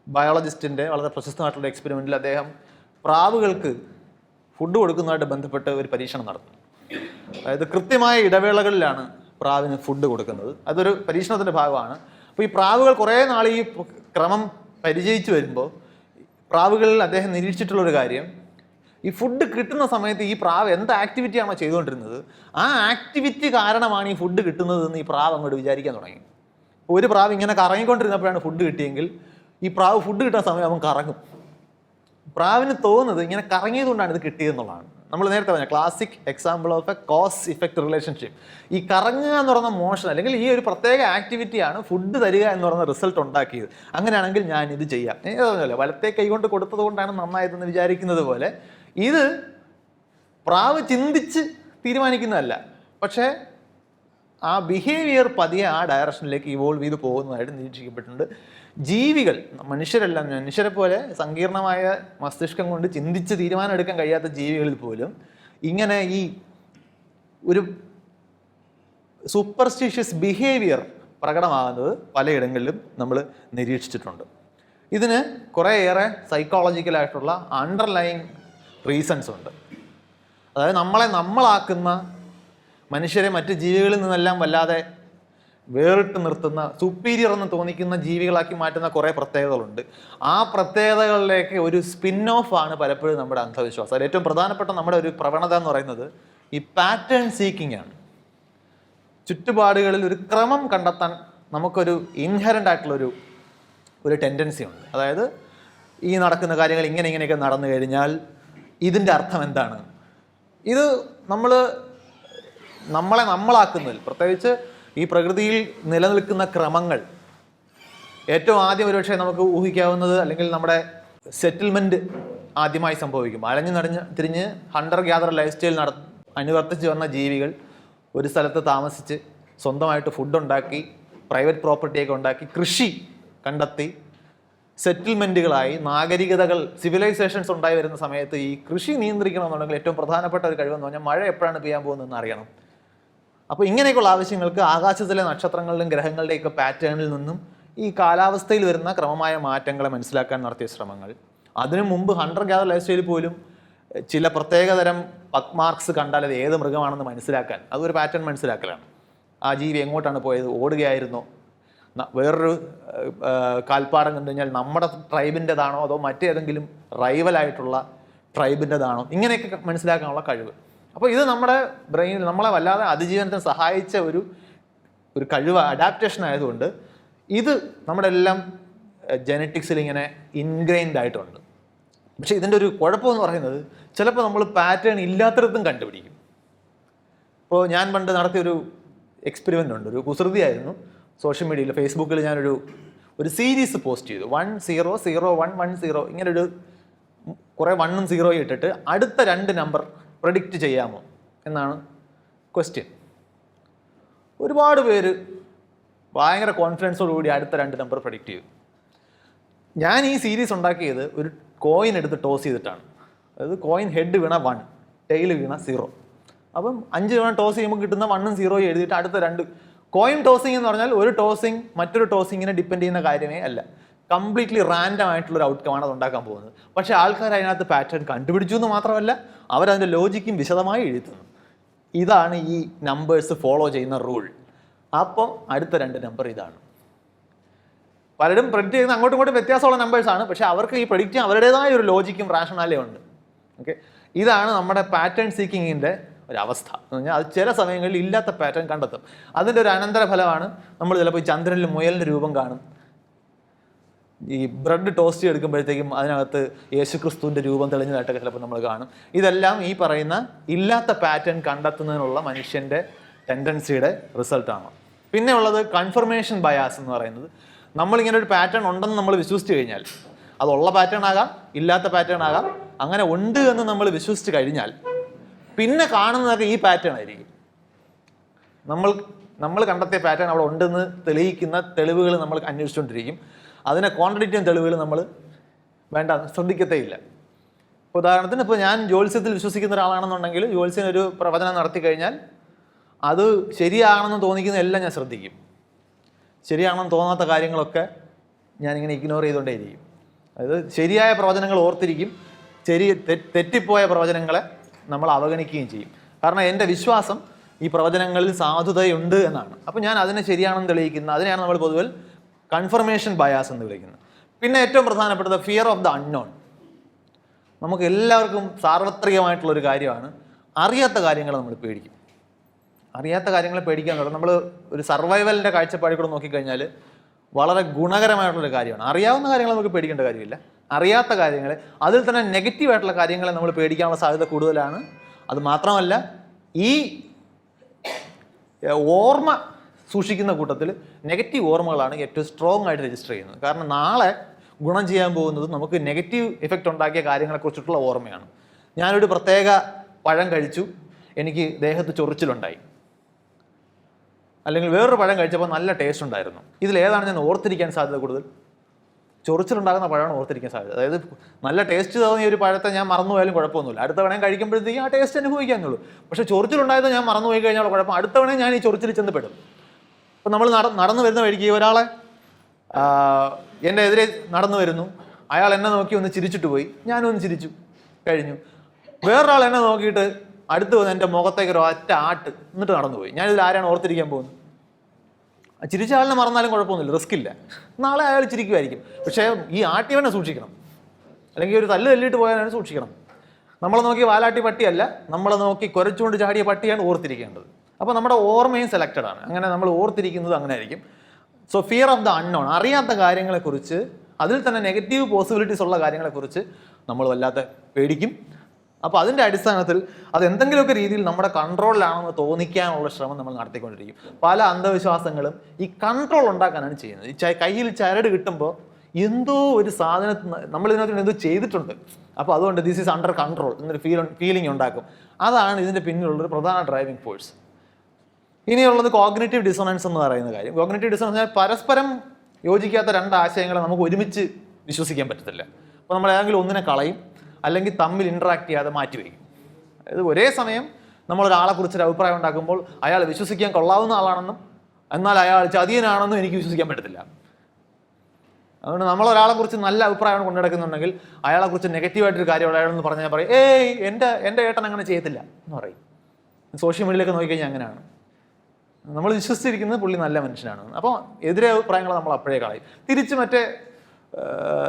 ബയോളജിസ്റ്റിന്റെ വളരെ പ്രശസ്തമായിട്ടുള്ള എക്സ്പെരിമെന്റിൽ അദ്ദേഹം പ്രാവുകൾക്ക് ഫുഡ് കൊടുക്കുന്നതായിട്ട് ബന്ധപ്പെട്ട് ഒരു പരീക്ഷണം നടത്തി അതായത് കൃത്യമായ ഇടവേളകളിലാണ് പ്രാവിന് ഫുഡ് കൊടുക്കുന്നത്. അതൊരു പരീക്ഷണത്തിന്റെ ഭാഗമാണ്. അപ്പോൾ ഈ പ്രാവുകൾ കുറേ നാൾ ഈ ക്രമം പരിചയിച്ചു വരുമ്പോൾ പ്രാവുകളിൽ അദ്ദേഹം നിരീക്ഷിച്ചിട്ടുള്ളൊരു കാര്യം ഈ ഫുഡ് കിട്ടുന്ന സമയത്ത് ഈ പ്രാവ് എന്ത് ആക്ടിവിറ്റിയാണോ ചെയ്തുകൊണ്ടിരുന്നത്? ആ ആക്ടിവിറ്റി കാരണമാണ് ഈ ഫുഡ് കിട്ടുന്നതെന്ന് ഈ പ്രാവ് അങ്ങോട്ട് വിചാരിക്കാൻ തുടങ്ങി. ഒരു പ്രാവ് ഇങ്ങനെ കറങ്ങിക്കൊണ്ടിരുന്നപ്പോഴാണ് ഫുഡ് കിട്ടിയെങ്കിൽ ഈ പ്രാവ് ഫുഡ് കിട്ടുന്ന സമയം അവൻ കറങ്ങും. പ്രാവിന് തോന്നുന്നത് ഇങ്ങനെ കറങ്ങിയതുകൊണ്ടാണ് ഇത് കിട്ടിയതെന്നുള്ളതാണ്. നമ്മൾ നേരത്തെ പറഞ്ഞ classic example of a cause effect relationship ഈ കറങ്ങുക എന്ന് പറഞ്ഞ മോഷൻ അല്ലെങ്കിൽ ഈ ഒരു പ്രത്യേക ആക്ടിവിറ്റിയാണ് ഫുഡ് തരിക എന്ന് പറഞ്ഞ റിസൾട്ട് ഉണ്ടാക്കിയത്. അങ്ങനെയാണെങ്കിൽ ഞാൻ ഇത് ചെയ്യാം. ഏതാ പറഞ്ഞല്ലോ വലത്തെ കൈകൊണ്ട് കൊടുത്തത് കൊണ്ടാണ് നന്നായതെന്ന് വിചാരിക്കുന്നത് പോലെ ഇത് പ്രാവ് ചിന്തിച്ച് തീരുമാനിക്കുന്നതല്ല. പക്ഷേ ആ ബിഹേവിയർ പതിയെ ആ ഡയറക്ഷനിലേക്ക് ഇവോൾവ് ചെയ്ത് പോകുന്നതായിട്ട് നിരീക്ഷിക്കപ്പെട്ടിട്ടുണ്ട്. ജീവികൾ മനുഷ്യരല്ല മനുഷ്യരെ പോലെ സങ്കീർണമായ മസ്തിഷ്കം കൊണ്ട് ചിന്തിച്ച് തീരുമാനമെടുക്കാൻ കഴിയാത്ത ജീവികളിൽ പോലും ഇങ്ങനെ ഈ ഒരു സൂപ്പർസ്റ്റിഷ്യസ് ബിഹേവിയർ പ്രകടമാകുന്നത് പലയിടങ്ങളിലും നമ്മൾ നിരീക്ഷിച്ചിട്ടുണ്ട്. ഇതിന് കുറേയേറെ സൈക്കോളജിക്കലായിട്ടുള്ള അണ്ടർലൈൻ റീസൺസ് ഉണ്ട്. അതായത് നമ്മളെ നമ്മളാക്കുന്ന മനുഷ്യരെ മറ്റ് ജീവികളിൽ നിന്നെല്ലാം വല്ലാതെ വേറിട്ട് നിർത്തുന്ന സുപ്പീരിയർ എന്ന് തോന്നിക്കുന്ന ജീവികളാക്കി മാറ്റുന്ന കുറേ പ്രത്യേകതകളുണ്ട്. ആ പ്രത്യേകതകളിലേക്ക് ഒരു സ്പിൻ ഓഫ് ആണ് പലപ്പോഴും നമ്മുടെ അന്ധവിശ്വാസം. അതിൽ ഏറ്റവും പ്രധാനപ്പെട്ട നമ്മുടെ ഒരു പ്രവണത എന്ന് പറയുന്നത് ഈ പാറ്റേൺ സീക്കിംഗ് ആണ്. ചുറ്റുപാടുകളിൽ ഒരു ക്രമം കണ്ടെത്താൻ നമുക്കൊരു ഇൻഹറന്റ് ആയിട്ടുള്ളൊരു ഒരു ടെൻഡൻസി ഉണ്ട്. അതായത് ഈ നടക്കുന്ന കാര്യങ്ങൾ ഇങ്ങനെ ഇങ്ങനെയൊക്കെ നടന്നു കഴിഞ്ഞാൽ ഇതിന്റെ അർത്ഥം എന്താണ്? ഇത് നമ്മൾ നമ്മളെ നമ്മളാക്കുന്നതിൽ പ്രത്യേകിച്ച് ഈ പ്രകൃതിയിൽ നിലനിൽക്കുന്ന ക്രമങ്ങൾ. ഏറ്റവും ആദ്യം ഒരുപക്ഷെ നമുക്ക് ഊഹിക്കാവുന്നത് അല്ലെങ്കിൽ നമ്മുടെ സെറ്റിൽമെന്റ് ആദ്യമായി സംഭവിക്കും. അലഞ്ഞു നടഞ്ഞ് തിരിഞ്ഞ് ഹണ്ടർ ഗ്യാദർ ലൈഫ് സ്റ്റൈൽ നട അനുവർത്തിച്ച് വന്ന ജീവികൾ ഒരു സ്ഥലത്ത് താമസിച്ച് സ്വന്തമായിട്ട് ഫുഡ് ഉണ്ടാക്കി പ്രൈവറ്റ് പ്രോപ്പർട്ടിയൊക്കെ ഉണ്ടാക്കി കൃഷി കണ്ടെത്തി സെറ്റിൽമെന്റുകളായി നാഗരികതകൾ സിവിലൈസേഷൻസ് ഉണ്ടായി വരുന്ന സമയത്ത് ഈ കൃഷി നിയന്ത്രിക്കണമെന്നുണ്ടെങ്കിൽ ഏറ്റവും പ്രധാനപ്പെട്ട ഒരു കഴിവെന്ന് പറഞ്ഞാൽ മഴ എപ്പോഴാണ് പെയ്യാൻ പോകുന്നതെന്ന് അറിയണം. അപ്പോൾ ഇങ്ങനെയൊക്കെയുള്ള ആവശ്യങ്ങൾക്ക് ആകാശത്തിലെ നക്ഷത്രങ്ങളുടെയും ഗ്രഹങ്ങളുടെയൊക്കെ പാറ്റേണിൽ നിന്നും ഈ കാലാവസ്ഥയിൽ വരുന്ന ക്രമമായ മാറ്റങ്ങളെ മനസ്സിലാക്കാൻ നടത്തിയ ശ്രമങ്ങൾ. അതിനു മുമ്പ് ഹണ്ടർ ഗ്യാദർ ലൈഫ് പോലും ചില പ്രത്യേകതരം പക് മാർക്സ് കണ്ടാൽ അത് ഏത് മൃഗമാണെന്ന് മനസ്സിലാക്കാൻ അതൊരു പാറ്റേൺ മനസ്സിലാക്കലാണ്. ആ ജീവി എങ്ങോട്ടാണ് പോയത്? ഓടുകയായിരുന്നോ? വേറൊരു കാൽപ്പാടം കണ്ടു കഴിഞ്ഞാൽ നമ്മുടെ ട്രൈബിന്റെതാണോ അതോ മറ്റേതെങ്കിലും റൈവലായിട്ടുള്ള ട്രൈബിന്റെതാണോ? ഇങ്ങനെയൊക്കെ മനസ്സിലാക്കാനുള്ള കഴിവ്. അപ്പോൾ ഇത് നമ്മുടെ ബ്രെയിനിൽ നമ്മളെ വല്ലാതെ അതിജീവനത്തിന് സഹായിച്ച ഒരു ഒരു കഴിവ് അഡാപ്റ്റേഷൻ ആയതുകൊണ്ട് ഇത് നമ്മുടെ എല്ലാം ജനറ്റിക്സിൽ ഇങ്ങനെ ഇൻഗ്രെയിൻഡ് ആയിട്ടുണ്ട് പക്ഷേ ഇതിന്റെ ഒരു കുഴപ്പമെന്ന് പറയുന്നത് ചിലപ്പോൾ നമ്മൾ പാറ്റേൺ ഇല്ലാത്തടത്തും കണ്ടുപിടിക്കും. ഇപ്പോൾ ഞാൻ പണ്ട് നടത്തിയൊരു എക്സ്പെരിമെന്റ് ഉണ്ട്. ഒരു കുസൃതിയായിരുന്നു. സോഷ്യൽ മീഡിയയിൽ ഫേസ്ബുക്കിൽ ഞാനൊരു ഒരു സീരീസ് പോസ്റ്റ് ചെയ്തു. One zero zero one one zero ഇങ്ങനൊരു കുറേ വണ്ണും സീറോയും ഇട്ടിട്ട് അടുത്ത രണ്ട് നമ്പർ പ്രഡിക്റ്റ് ചെയ്യാമോ എന്നാണ് ക്വസ്റ്റ്യൻ ഒരുപാട് പേര് ഭയങ്കര കോൺഫിഡൻസോടുകൂടി അടുത്ത രണ്ട് നമ്പർ പ്രഡിക്റ്റ് ചെയ്തു. ഞാൻ ഈ സീരീസ് ഉണ്ടാക്കിയത് ഒരു കോയിൻ എടുത്ത് ടോസ് ചെയ്തിട്ടാണ്. അതായത് കോയിൻ ഹെഡ് വീണ വൺ ടെയിൽ വീണ സീറോ അപ്പം അഞ്ച് തവണ ടോസ് ചെയ്യുമ്പോൾ കിട്ടുന്ന വണ്ണും സീറോയും എഴുതിയിട്ട് അടുത്ത രണ്ട് കോയിൻ ടോസിംഗ് എന്ന് പറഞ്ഞാൽ ഒരു ടോസിങ് മറ്റൊരു ടോസിങ്ങിനെ ഡിപ്പെൻഡ് ചെയ്യുന്ന കാര്യമേ അല്ല. കംപ്ലീറ്റ്ലി റാൻഡം ആയിട്ടുള്ള ഒരു ഔട്ട്കമാണ് അത് ഉണ്ടാക്കാൻ പോകുന്നത്. പക്ഷേ ആൾക്കാർ അതിനകത്ത് പാറ്റേൺ കണ്ടുപിടിച്ചു എന്ന് മാത്രമല്ല അവരതിന്റെ ലോജിക്കും വിശദമായി എഴുതുന്നു. ഇതാണ് ഈ നമ്പേഴ്സ് ഫോളോ ചെയ്യുന്ന റൂൾ അപ്പോൾ അടുത്ത രണ്ട് നമ്പർ ഇതാണ്. പലരും പ്രെഡിക്റ്റ് ചെയ്യുന്ന അങ്ങോട്ടും ഇങ്ങോട്ടും വ്യത്യാസമുള്ള നമ്പേഴ്സ് ആണ്. പക്ഷേ അവർക്ക് ഈ പ്രെഡിക്റ്റ് അവരുടേതായ ഒരു ലോജിക്കും റാഷണാലിയും ഉണ്ട്. ഓക്കെ ഇതാണ് നമ്മുടെ പാറ്റേൺ സീക്കിങ്ങിന്റെ ഒരു അവസ്ഥ എന്ന് പറഞ്ഞാൽ അത് ചില സമയങ്ങളിൽ ഇല്ലാത്ത പാറ്റേൺ കണ്ടെത്തും. അതിന്റെ ഒരു അനന്തരഫലമാണ് നമ്മൾ ചിലപ്പോൾ ഈ ചന്ദ്രനിൽ മുയലിന്റെ രൂപം കാണും. ഈ ബ്രെഡ് ടോസ്റ്റ് എടുക്കുമ്പോഴത്തേക്കും അതിനകത്ത് യേശുക്രിസ്തുവിന്റെ രൂപം തെളിഞ്ഞതായിട്ടൊക്കെ ചിലപ്പോൾ നമ്മൾ കാണും. ഇതെല്ലാം ഈ പറയുന്ന ഇല്ലാത്ത പാറ്റേൺ കണ്ടെത്തുന്നതിനുള്ള മനുഷ്യന്റെ ടെൻഡൻസിയുടെ റിസൾട്ടാണ് പിന്നെ ഉള്ളത് കൺഫർമേഷൻ ബയാസ് എന്ന് പറയുന്നത്. നമ്മളിങ്ങനെ ഒരു പാറ്റേൺ ഉണ്ടെന്ന് നമ്മൾ വിശ്വസിച്ച് കഴിഞ്ഞാൽ അതുള്ള പാറ്റേൺ ആകാം ഇല്ലാത്ത പാറ്റേൺ ആകാം അങ്ങനെ ഉണ്ട് എന്ന് നമ്മൾ വിശ്വസിച്ച് കഴിഞ്ഞാൽ പിന്നെ കാണുന്നതൊക്കെ ഈ പാറ്റേൺ ആയിരിക്കും. നമ്മൾ നമ്മൾ കണ്ടെത്തിയ പാറ്റേൺ അവിടെ ഉണ്ടെന്ന് തെളിയിക്കുന്ന തെളിവുകൾ നമ്മൾ അന്വേഷിച്ചുകൊണ്ടിരിക്കും. അതിനെ കോൺട്രഡിക്റ്റ് ചെയ്യുന്ന തെളിവുകൾ നമ്മൾ വേണ്ട ശ്രദ്ധിക്കത്തേ ഇല്ല ഇപ്പോൾ ഉദാഹരണത്തിന് ഇപ്പോൾ ഞാൻ ജ്യോത്സ്യത്തിൽ വിശ്വസിക്കുന്ന ഒരാളാണെന്നുണ്ടെങ്കിൽ ജ്യോത്സ്യൻ ഒരു പ്രവചനം നടത്തി കഴിഞ്ഞാൽ അത് ശരിയാണെന്ന് തോന്നിക്കുന്ന എല്ലാം ഞാൻ ശ്രദ്ധിക്കും. ശരിയാണെന്ന് തോന്നാത്ത കാര്യങ്ങളൊക്കെ ഞാനിങ്ങനെ ഇഗ്നോർ ചെയ്തുകൊണ്ടേയിരിക്കും. അതായത് ശരിയായ പ്രവചനങ്ങൾ ഓർത്തിരിക്കും ശരി തെറ്റിപ്പോയ പ്രവചനങ്ങളെ നമ്മൾ അവഗണിക്കുകയും ചെയ്യും. കാരണം എന്റെ വിശ്വാസം ഈ പ്രവചനങ്ങളിൽ സാധുതയുണ്ട് എന്നാണ്. അപ്പോൾ ഞാൻ അതിനെ ശരിയാണെന്ന് തെളിയിക്കുന്നത് അതിനെയാണ് നമ്മൾ പൊതുവെ കൺഫർമേഷൻ ബയാസ് എന്ന് വിളിക്കുന്നത്. പിന്നെ ഏറ്റവും പ്രധാനപ്പെട്ടത് ഫിയർ ഓഫ് ദ അൺനോൺ നമുക്ക് എല്ലാവർക്കും സാർവത്രികമായിട്ടുള്ള ഒരു കാര്യമാണ് അറിയാത്ത കാര്യങ്ങൾ നമ്മൾ പേടിക്കും. അറിയാത്ത കാര്യങ്ങൾ പേടിക്കാൻ തുടങ്ങും. നമ്മൾ ഒരു സർവൈവലിന്റെ കാഴ്ചപ്പാടിൽ കൂടെ നോക്കിക്കഴിഞ്ഞാൽ വളരെ ഗുണകരമായിട്ടുള്ളൊരു കാര്യമാണ്. അറിയാവുന്ന കാര്യങ്ങൾ നമുക്ക് പേടിക്കേണ്ട കാര്യമില്ല. അറിയാത്ത കാര്യങ്ങൾ അതിൽ തന്നെ നെഗറ്റീവായിട്ടുള്ള കാര്യങ്ങളെ നമ്മൾ പേടിക്കാനുള്ള സാധ്യത കൂടുതലാണ്. അത് മാത്രമല്ല ഈ ഓർമ്മ സൂക്ഷിക്കുന്ന കൂട്ടത്തിൽ നെഗറ്റീവ് ഓർമ്മകളാണ് ഏറ്റവും സ്ട്രോങ് ആയിട്ട് രജിസ്റ്റർ ചെയ്യുന്നത്. കാരണം നാളെ ഗുണം ചെയ്യാൻ പോകുന്നത് നമുക്ക് നെഗറ്റീവ് എഫക്റ്റ് ഉണ്ടാക്കിയ കാര്യങ്ങളെക്കുറിച്ചിട്ടുള്ള ഓർമ്മയാണ്. ഞാനൊരു പ്രത്യേക പഴം കഴിച്ചു. എനിക്ക് ദേഹത്ത് ചൊറിച്ചിലുണ്ടായി. അല്ലെങ്കിൽ വേറൊരു പഴം കഴിച്ചപ്പോൾ നല്ല ടേസ്റ്റ് ഉണ്ടായിരുന്നു. ഇതിലേതാണ് ഞാൻ ഓർത്തിരിക്കാൻ സാധ്യത കൂടുതൽ? ചൊറിച്ചിലുണ്ടാകുന്ന പഴമാണ് ഓർത്തിരിക്കാൻ സാധ്യത. അതായത് നല്ല ടേസ്റ്റ് തോന്നിയ ഒരു പഴത്തെ ഞാൻ മറന്നുപോയാലും കുഴപ്പമൊന്നുമില്ല. അടുത്ത വേണേൽ കഴിക്കുമ്പോഴത്തേക്കും ആ ടേസ്റ്റ് അനുഭവിക്കാന്നുള്ളൂ പക്ഷേ ചൊറിച്ചിലുണ്ടായത് ഞാൻ മറന്നുപോയി കഴിഞ്ഞാൽ കുഴപ്പം. അടുത്ത വേണേൽ ഞാൻ ഈ ചൊറിച്ചിൽ ചെന്ന് പെടും അപ്പം നമ്മൾ നട നടന്നു വരുന്ന വഴിക്ക് ഒരാളെ എന്റെ എതിരെ നടന്നു വരുന്നു. അയാൾ എന്നെ നോക്കി ഒന്ന് ചിരിച്ചിട്ട് പോയി. ഞാനും ഒന്ന് ചിരിച്ചു. കഴിഞ്ഞു. വേറൊരാൾ എന്നെ നോക്കിയിട്ട് അടുത്ത് വന്ന് എന്റെ മുഖത്തേക്ക് ഒരു ഒറ്റ ആട്ട് എന്നിട്ട് നടന്നുപോയി. ഞാനിതിൽ ആരാണ് ഓർത്തിരിക്കാൻ പോകുന്നത്? ചിരിച്ച ആളിനെ മറന്നാലും കുഴപ്പമൊന്നുമില്ല റിസ്ക് ഇല്ല. നാളെ അയാൾ ചിരിക്കുമായിരിക്കും. പക്ഷേ ഈ ആട്ടിയവനെ സൂക്ഷിക്കണം. അല്ലെങ്കിൽ ഒരു തല്ല് തല്ലിയിട്ട് പോയാലും സൂക്ഷിക്കണം. നമ്മളെ നോക്കി വാലാട്ടി പട്ടിയല്ല നമ്മളെ നോക്കി കുരച്ചുകൊണ്ട് ചാടിയ പട്ടിയാണ് ഓർത്തിരിക്കേണ്ടത്. അപ്പോൾ നമ്മുടെ ഓർമ്മയും സെലക്റ്റഡ് ആണ്. അങ്ങനെ നമ്മൾ ഓർത്തിരിക്കുന്നത് അങ്ങനെ ആയിരിക്കും so fear of the unknown അറിയാത്ത കാര്യങ്ങളെക്കുറിച്ച് അതിൽ തന്നെ നെഗറ്റീവ് പോസിബിലിറ്റീസ് ഉള്ള കാര്യങ്ങളെക്കുറിച്ച് നമ്മൾ വല്ലാത്ത പേടിക്കും. അപ്പോൾ അതിന്റെ അടിസ്ഥാനത്തിൽ അത് എന്തെങ്കിലുമൊക്കെ രീതിയിൽ നമ്മുടെ കൺട്രോളിലാണെന്ന് തോന്നിക്കാനുള്ള ശ്രമം നമ്മൾ നടത്തിക്കൊണ്ടിരിക്കും. പല അന്ധവിശ്വാസങ്ങളും ഈ കൺട്രോൾ ഉണ്ടാക്കാനാണ് ചെയ്യുന്നത്. ഈ കയ്യിൽ ചരട് കിട്ടുമ്പോൾ എന്തോ ഒരു സാധനത്തിന് നമ്മൾ ഇതിനകത്ത് എന്തോ ചെയ്തിട്ടുണ്ട്. അപ്പോൾ അതുകൊണ്ട് ദിസ് ഈസ് അണ്ടർ കൺട്രോൾ എന്നൊരു ഫീൽ ഫീലിംഗ് ഉണ്ടാക്കും. അതാണ് ഇതിന്റെ പിന്നിലുള്ളൊരു പ്രധാന ഡ്രൈവിംഗ് ഫോഴ്സ് ഇനിയുള്ളത് കോഗ്നേറ്റീവ് ഡിസോണൻസ് എന്ന് പറയുന്ന കാര്യം. കോഗ്നേറ്റീവ് ഡിസോണൻസ് പരസ്പരം യോജിക്കാത്ത രണ്ട് ആശയങ്ങളെ നമുക്ക് ഒരുമിച്ച് വിശ്വസിക്കാൻ പറ്റത്തില്ല. അപ്പോൾ നമ്മൾ ഏതെങ്കിലും ഒന്നിനെ കളയും. അല്ലെങ്കിൽ തമ്മിൽ ഇൻട്രാക്ട് ചെയ്യാതെ മാറ്റി വയ്ക്കും അതായത് ഒരേ സമയം നമ്മൾ ഒരാളെ കുറിച്ചൊരു അഭിപ്രായം ഉണ്ടാക്കുമ്പോൾ അയാൾ വിശ്വസിക്കാൻ കൊള്ളാവുന്ന ആളാണെന്നും എന്നാൽ അയാൾ ചതിയനാണെന്നും എനിക്ക് വിശ്വസിക്കാൻ പറ്റത്തില്ല. അതുകൊണ്ട് നമ്മൾ ഒരാളെ കുറിച്ച് നല്ല അഭിപ്രായമാണ് കൊണ്ടുനടക്കുന്നുണ്ടെങ്കിൽ അയാളെ കുറിച്ച് നെഗറ്റീവായിട്ടൊരു കാര്യം അയാളെന്ന് പറഞ്ഞാൽ പറയും ഏയ് എന്റെ എന്റെ ഏട്ടൻ അങ്ങനെ ചെയ്യത്തില്ല എന്ന് പറയും. സോഷ്യൽ മീഡിയയിലൊക്കെ നോക്കിക്കഴിഞ്ഞാൽ അങ്ങനെയാണ്. നമ്മൾ വിശ്വസിച്ചിരിക്കുന്നത് പുള്ളി നല്ല മനുഷ്യനാണ് അപ്പോൾ എതിരെ അഭിപ്രായങ്ങൾ നമ്മൾ അപ്പോഴേ കളയും. തിരിച്ച് മറ്റേ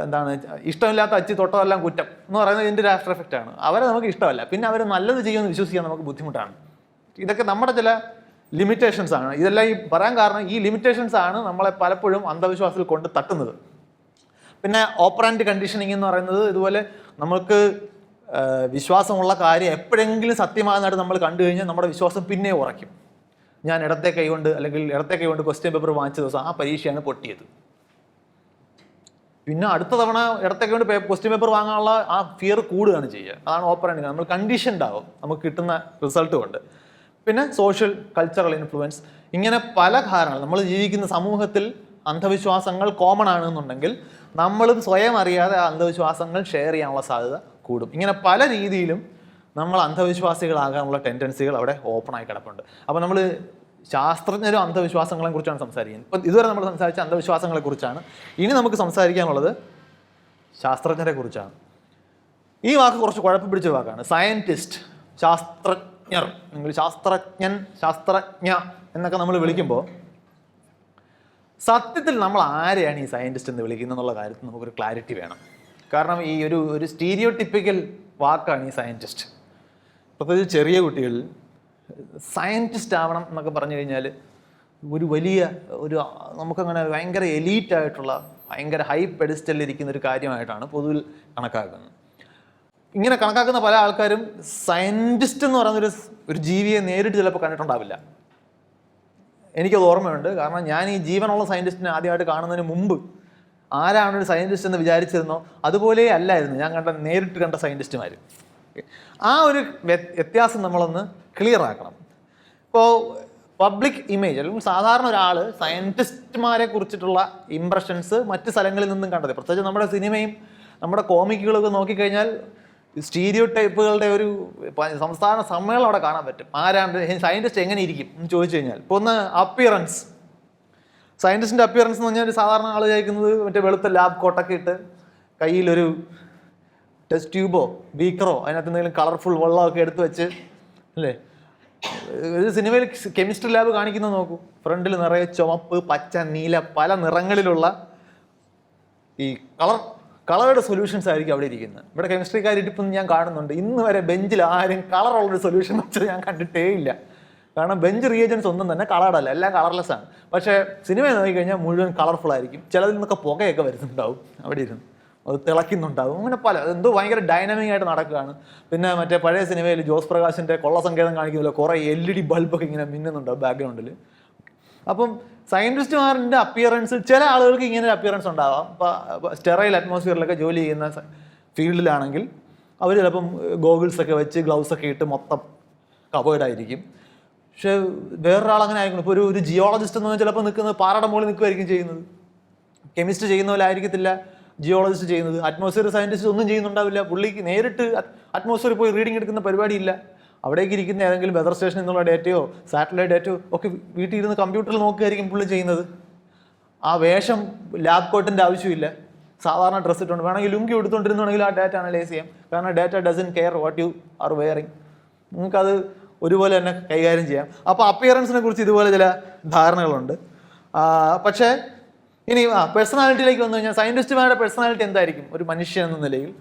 എന്താണ് ഇഷ്ടമില്ലാത്ത അച്ചി തൊട്ടതെല്ലാം കുറ്റം എന്ന് പറയുന്നത് ഇതിന്റെ ഒരു ആഫ്റ്റർ എഫക്റ്റ് ആണ്. അവരെ നമുക്ക് ഇഷ്ടമല്ല. പിന്നെ അവർ നല്ലത് ചെയ്യുമെന്ന് വിശ്വസിക്കാൻ നമുക്ക് ബുദ്ധിമുട്ടാണ്. ഇതൊക്കെ നമ്മുടെ ചില ലിമിറ്റേഷൻസ് ആണ്. ഇതെല്ലാം ഈ പറയാൻ കാരണം ഈ ലിമിറ്റേഷൻസ് ആണ് നമ്മളെ പലപ്പോഴും അന്ധവിശ്വാസത്തിൽ കൊണ്ട് തട്ടുന്നത്. പിന്നെ ഓപ്പറാൻഡ് കണ്ടീഷനിങ് എന്ന് പറയുന്നത് ഇതുപോലെ നമുക്ക് വിശ്വാസമുള്ള കാര്യം എപ്പോഴെങ്കിലും സത്യമാകുന്നതായിട്ട് നമ്മൾ കണ്ടു കഴിഞ്ഞാൽ നമ്മുടെ വിശ്വാസം പിന്നെ ഉറയ്ക്കും. ഞാൻ ഇടത്തെ കൈകൊണ്ട് അല്ലെങ്കിൽ ഇടത്തെ കൈകൊണ്ട് ക്വസ്റ്റ്യൻ പേപ്പർ വാങ്ങിച്ച ദിവസം ആ പരീക്ഷയാണ് പൊട്ടിയത്. പിന്നെ അടുത്ത തവണ ഇടത്തൊക്കെ വേണ്ടി ക്വസ്റ്റ്യൻ പേപ്പർ വാങ്ങാനുള്ള ആ ഫിയർ കൂടുകയാണ് ചെയ്യുക. അതാണ് ഓപ്പറേറ്റ് നമ്മൾ കണ്ടീഷൻഡ് ആവും. നമുക്ക് കിട്ടുന്ന റിസൾട്ട് കൊണ്ട്. പിന്നെ സോഷ്യൽ കൾച്ചറൽ ഇൻഫ്ലുവൻസ് ഇങ്ങനെ പല കാരണങ്ങൾ. നമ്മൾ ജീവിക്കുന്ന സമൂഹത്തിൽ അന്ധവിശ്വാസങ്ങൾ കോമൺ ആണെന്നുണ്ടെങ്കിൽ നമ്മളും സ്വയം അറിയാതെ ആ അന്ധവിശ്വാസങ്ങൾ ഷെയർ ചെയ്യാനുള്ള സാധ്യത കൂടും. ഇങ്ങനെ പല രീതിയിലും നമ്മൾ അന്ധവിശ്വാസികളാകാനുള്ള ടെൻഡൻസികൾ അവിടെ ഓപ്പൺ ആയി കിടപ്പുണ്ട്. അപ്പോൾ നമ്മൾ ശാസ്ത്രജ്ഞരും അന്ധവിശ്വാസങ്ങളെ കുറിച്ചാണ് സംസാരിക്കുന്നത്. ഇപ്പം ഇതുവരെ നമ്മൾ സംസാരിച്ച അന്ധവിശ്വാസങ്ങളെ കുറിച്ചാണ്. ഇനി നമുക്ക് സംസാരിക്കാനുള്ളത് ശാസ്ത്രജ്ഞരെ കുറിച്ചാണ്. ഈ വാക്ക് കുറച്ച് കുഴപ്പം പിടിച്ച വാക്കാണ്. സയന്റിസ്റ്റ് ശാസ്ത്രജ്ഞർ. നിങ്ങൾ ശാസ്ത്രജ്ഞൻ ശാസ്ത്രജ്ഞ എന്നൊക്കെ നമ്മൾ വിളിക്കുമ്പോൾ സത്യത്തിൽ നമ്മൾ ആരെയാണ് ഈ സയന്റിസ്റ്റ് എന്ന് വിളിക്കുന്നത് എന്നുള്ള കാര്യത്തിൽ നമുക്കൊരു ക്ലാരിറ്റി വേണം. കാരണം ഈ ഒരു ഒരു സ്റ്റീരിയോ ടിപ്പിക്കൽ വാക്കാണ് ഈ സയന്റിസ്റ്റ് പ്രത്യേകിച്ച് ചെറിയ കുട്ടികൾ സയന്റിസ്റ്റ് ആവണം എന്നൊക്കെ പറഞ്ഞു കഴിഞ്ഞാൽ ഒരു വലിയ ഒരു നമുക്കങ്ങനെ ഭയങ്കര എലീറ്റ് ആയിട്ടുള്ള ഭയങ്കര ഹൈ പെഡിസ്റ്റലിൽ ഇരിക്കുന്ന ഒരു കാര്യമായിട്ടാണ് പൊതുവിൽ കണക്കാക്കുന്നത്. ഇങ്ങനെ കണക്കാക്കുന്ന പല ആൾക്കാരും സയന്റിസ്റ്റ് എന്ന് പറയുന്നൊരു ഒരു ജീവിയെ നേരിട്ട് ചിലപ്പോൾ കണ്ടിട്ടുണ്ടാവില്ല. എനിക്കത് ഓർമ്മയുണ്ട്. കാരണം ഞാൻ ഈ ജീവനുള്ള സയന്റിസ്റ്റിനെ ആദ്യമായിട്ട് കാണുന്നതിന് മുമ്പ് ആരാണ് ഒരു സയന്റിസ്റ്റ് എന്ന് വിചാരിച്ചിരുന്നോ? അതുപോലെ അല്ലായിരുന്നു. ഞാൻ കണ്ട നേരിട്ട് കണ്ട സയന്റിസ്റ്റുമാർ ആ ഒരു വ്യ- വ്യത്യാസം നമ്മളൊന്ന് ക്ലിയർ ആക്കണം. ഇപ്പോൾ പബ്ലിക് ഇമേജ് അല്ലെങ്കിൽ സാധാരണ ഒരാൾ സയന്റിസ്റ്റുമാരെ കുറിച്ചിട്ടുള്ള ഇംപ്രഷൻസ് മറ്റ് സ്ഥലങ്ങളിൽ നിന്നും കണ്ടത്. പ്രത്യേകിച്ച് നമ്മുടെ സിനിമയും നമ്മുടെ കോമിക്കുകളൊക്കെ നോക്കിക്കഴിഞ്ഞാൽ സ്റ്റീരിയോ ടൈപ്പുകളുടെ ഒരു സംസ്ഥാന സമ്മേളനം അവിടെ കാണാൻ പറ്റും. ആരാണ് സയന്റിസ്റ്റ് എങ്ങനെ ഇരിക്കും എന്ന് ചോദിച്ചു കഴിഞ്ഞാൽ. ഇപ്പോൾ ഒന്ന് അപ്പിയറൻസ് സയന്റിസ്റ്റിന്റെ അപ്പിയറൻസ് എന്ന് പറഞ്ഞാൽ ഒരു സാധാരണ ആൾ ചോദിക്കുന്നത് മറ്റേ വെളുത്ത ലാബ് കോട്ടൊക്കെ ഇട്ട് കയ്യിലൊരു ടെസ്റ്റ് ട്യൂബോ ബീക്കറോ അതിനകത്ത് എന്തെങ്കിലും കളർഫുൾ വെള്ളമൊക്കെ എടുത്തു വെച്ച് അല്ലേ? ഒരു സിനിമയിൽ കെമിസ്ട്രി ലാബ് കാണിക്കുന്നത് നോക്കൂ. ഫ്രണ്ടിൽ നിറയെ ചുമപ്പ് പച്ച നീല പല നിറങ്ങളിലുള്ള ഈ കളർ കളറുടെ സൊല്യൂഷൻസ് ആയിരിക്കും അവിടെ ഇരിക്കുന്നത്. ഇവിടെ കെമിസ്ട്രിക്കാർ ഇരിപ്പം ഞാൻ കാണുന്നുണ്ട്. ഇന്ന് വരെ ബെഞ്ചിൽ ആരും കളറുള്ളൊരു സൊല്യൂഷൻ വെച്ചത് ഞാൻ കണ്ടിട്ടേ ഇല്ല. കാരണം ബെഞ്ച് റിയേജൻസ് ഒന്നും തന്നെ കളർഡല്ല എല്ലാം കളർലെസ് ആണ്. പക്ഷേ സിനിമ നോക്കിക്കഴിഞ്ഞാൽ മുഴുവൻ കളർഫുൾ ആയിരിക്കും. ചിലതിൽ നിന്നൊക്കെ പുകയൊക്കെ വരുന്നുണ്ടാവും അവിടെ ഇരുന്ന്. അത് തിളയ്ക്കുന്നുണ്ടാവും. അങ്ങനെ പല എന്തോ ഭയങ്കര ഡൈനാമിക് ആയിട്ട് നടക്കുകയാണ്. പിന്നെ മറ്റേ പഴയ സിനിമയിൽ ജോസ് പ്രകാശിന്റെ കൊള്ളസങ്കേതം കാണിക്കുന്നില്ല കുറേ എൽ ഇ ഡി ബൾബൊക്കെ ഇങ്ങനെ മിന്നുന്നുണ്ടാവും ബാക്ക്ഗ്രൗണ്ടിൽ അപ്പം സയന്റിസ്റ്റുമാരുടെ അപ്പിയറൻസ് ചില ആളുകൾക്ക് ഇങ്ങനെ ഒരു അപ്പിയറൻസ് ഉണ്ടാവാം ഇപ്പോൾ സ്റ്റെറൈൽ അറ്റ്മോസ്ഫിയറിലൊക്കെ ജോലി ചെയ്യുന്ന ഫീൽഡിലാണെങ്കിൽ അവർ ചിലപ്പം ഗോഗിൾസൊക്കെ വെച്ച് ഗ്ലൗസൊക്കെ ഇട്ട് മൊത്തം കവേർഡ് ആയിരിക്കും. പക്ഷേ വേറൊരാൾ അങ്ങനെ ആയിരിക്കണം. ഇപ്പോൾ ഒരു ഒരു ജിയോളജിസ്റ്റ് എന്ന് പറഞ്ഞാൽ ചിലപ്പോൾ നിൽക്കുന്നത് പാറയുടെ മുകളിൽ നിൽക്കുമായിരിക്കും ചെയ്യുന്നത്. കെമിസ്റ്റ് ചെയ്യുന്ന പോലെ ആയിരിക്കത്തില്ല. ജിയോളജിസ്റ്റ് ചെയ്യുന്നത് അറ്റ്മോസ്ഫിയർ സയന്റിസ്റ്റ് ഒന്നും ചെയ്യുന്നുണ്ടാവില്ല. പുള്ളിക്ക് നേരിട്ട് അറ്റ്മോസ്ഫിയർ പോയി റീഡിംഗ് എടുക്കുന്ന പരിപാടിയില്ല. അവിടേക്ക് ഇരിക്കുന്ന ഏതെങ്കിലും വെതർ സ്റ്റേഷൻ എന്നുള്ള ഡേറ്റയോ സാറ്റലൈറ്റ് ഡേറ്റയോ ഒക്കെ വീട്ടിൽ ഇരുന്ന് കമ്പ്യൂട്ടറിൽ നോക്കുകയായിരിക്കും പുള്ളി ചെയ്യുന്നത്. ആ വേഷം ലാബ് കോട്ടിന്റെ ആവശ്യമില്ല. സാധാരണ ഡ്രസ്സ് ഇട്ടുണ്ട് വേണമെങ്കിൽ ലുങ്കി എടുത്തുകൊണ്ടിരുന്നുണ്ടെങ്കിൽ ആ ഡാറ്റ അനലൈസ് ചെയ്യാം. കാരണം data doesn't care what you are wearing നിങ്ങൾക്കത് ഒരുപോലെ തന്നെ കൈകാര്യം ചെയ്യാം. അപ്പോൾ അപ്പിയറൻസിനെ കുറിച്ച് ഇതുപോലെ ചില ധാരണകളുണ്ട്. പക്ഷേ ഇനി ആ പേഴ്സണാലിറ്റിയിലേക്ക് വന്നു കഴിഞ്ഞാൽ സയന്റിസ്റ്റുമാരുടെ പേഴ്സണാലിറ്റി എന്തായിരിക്കും? ഒരു മനുഷ്യൻ എന്ന നിലയിൽ.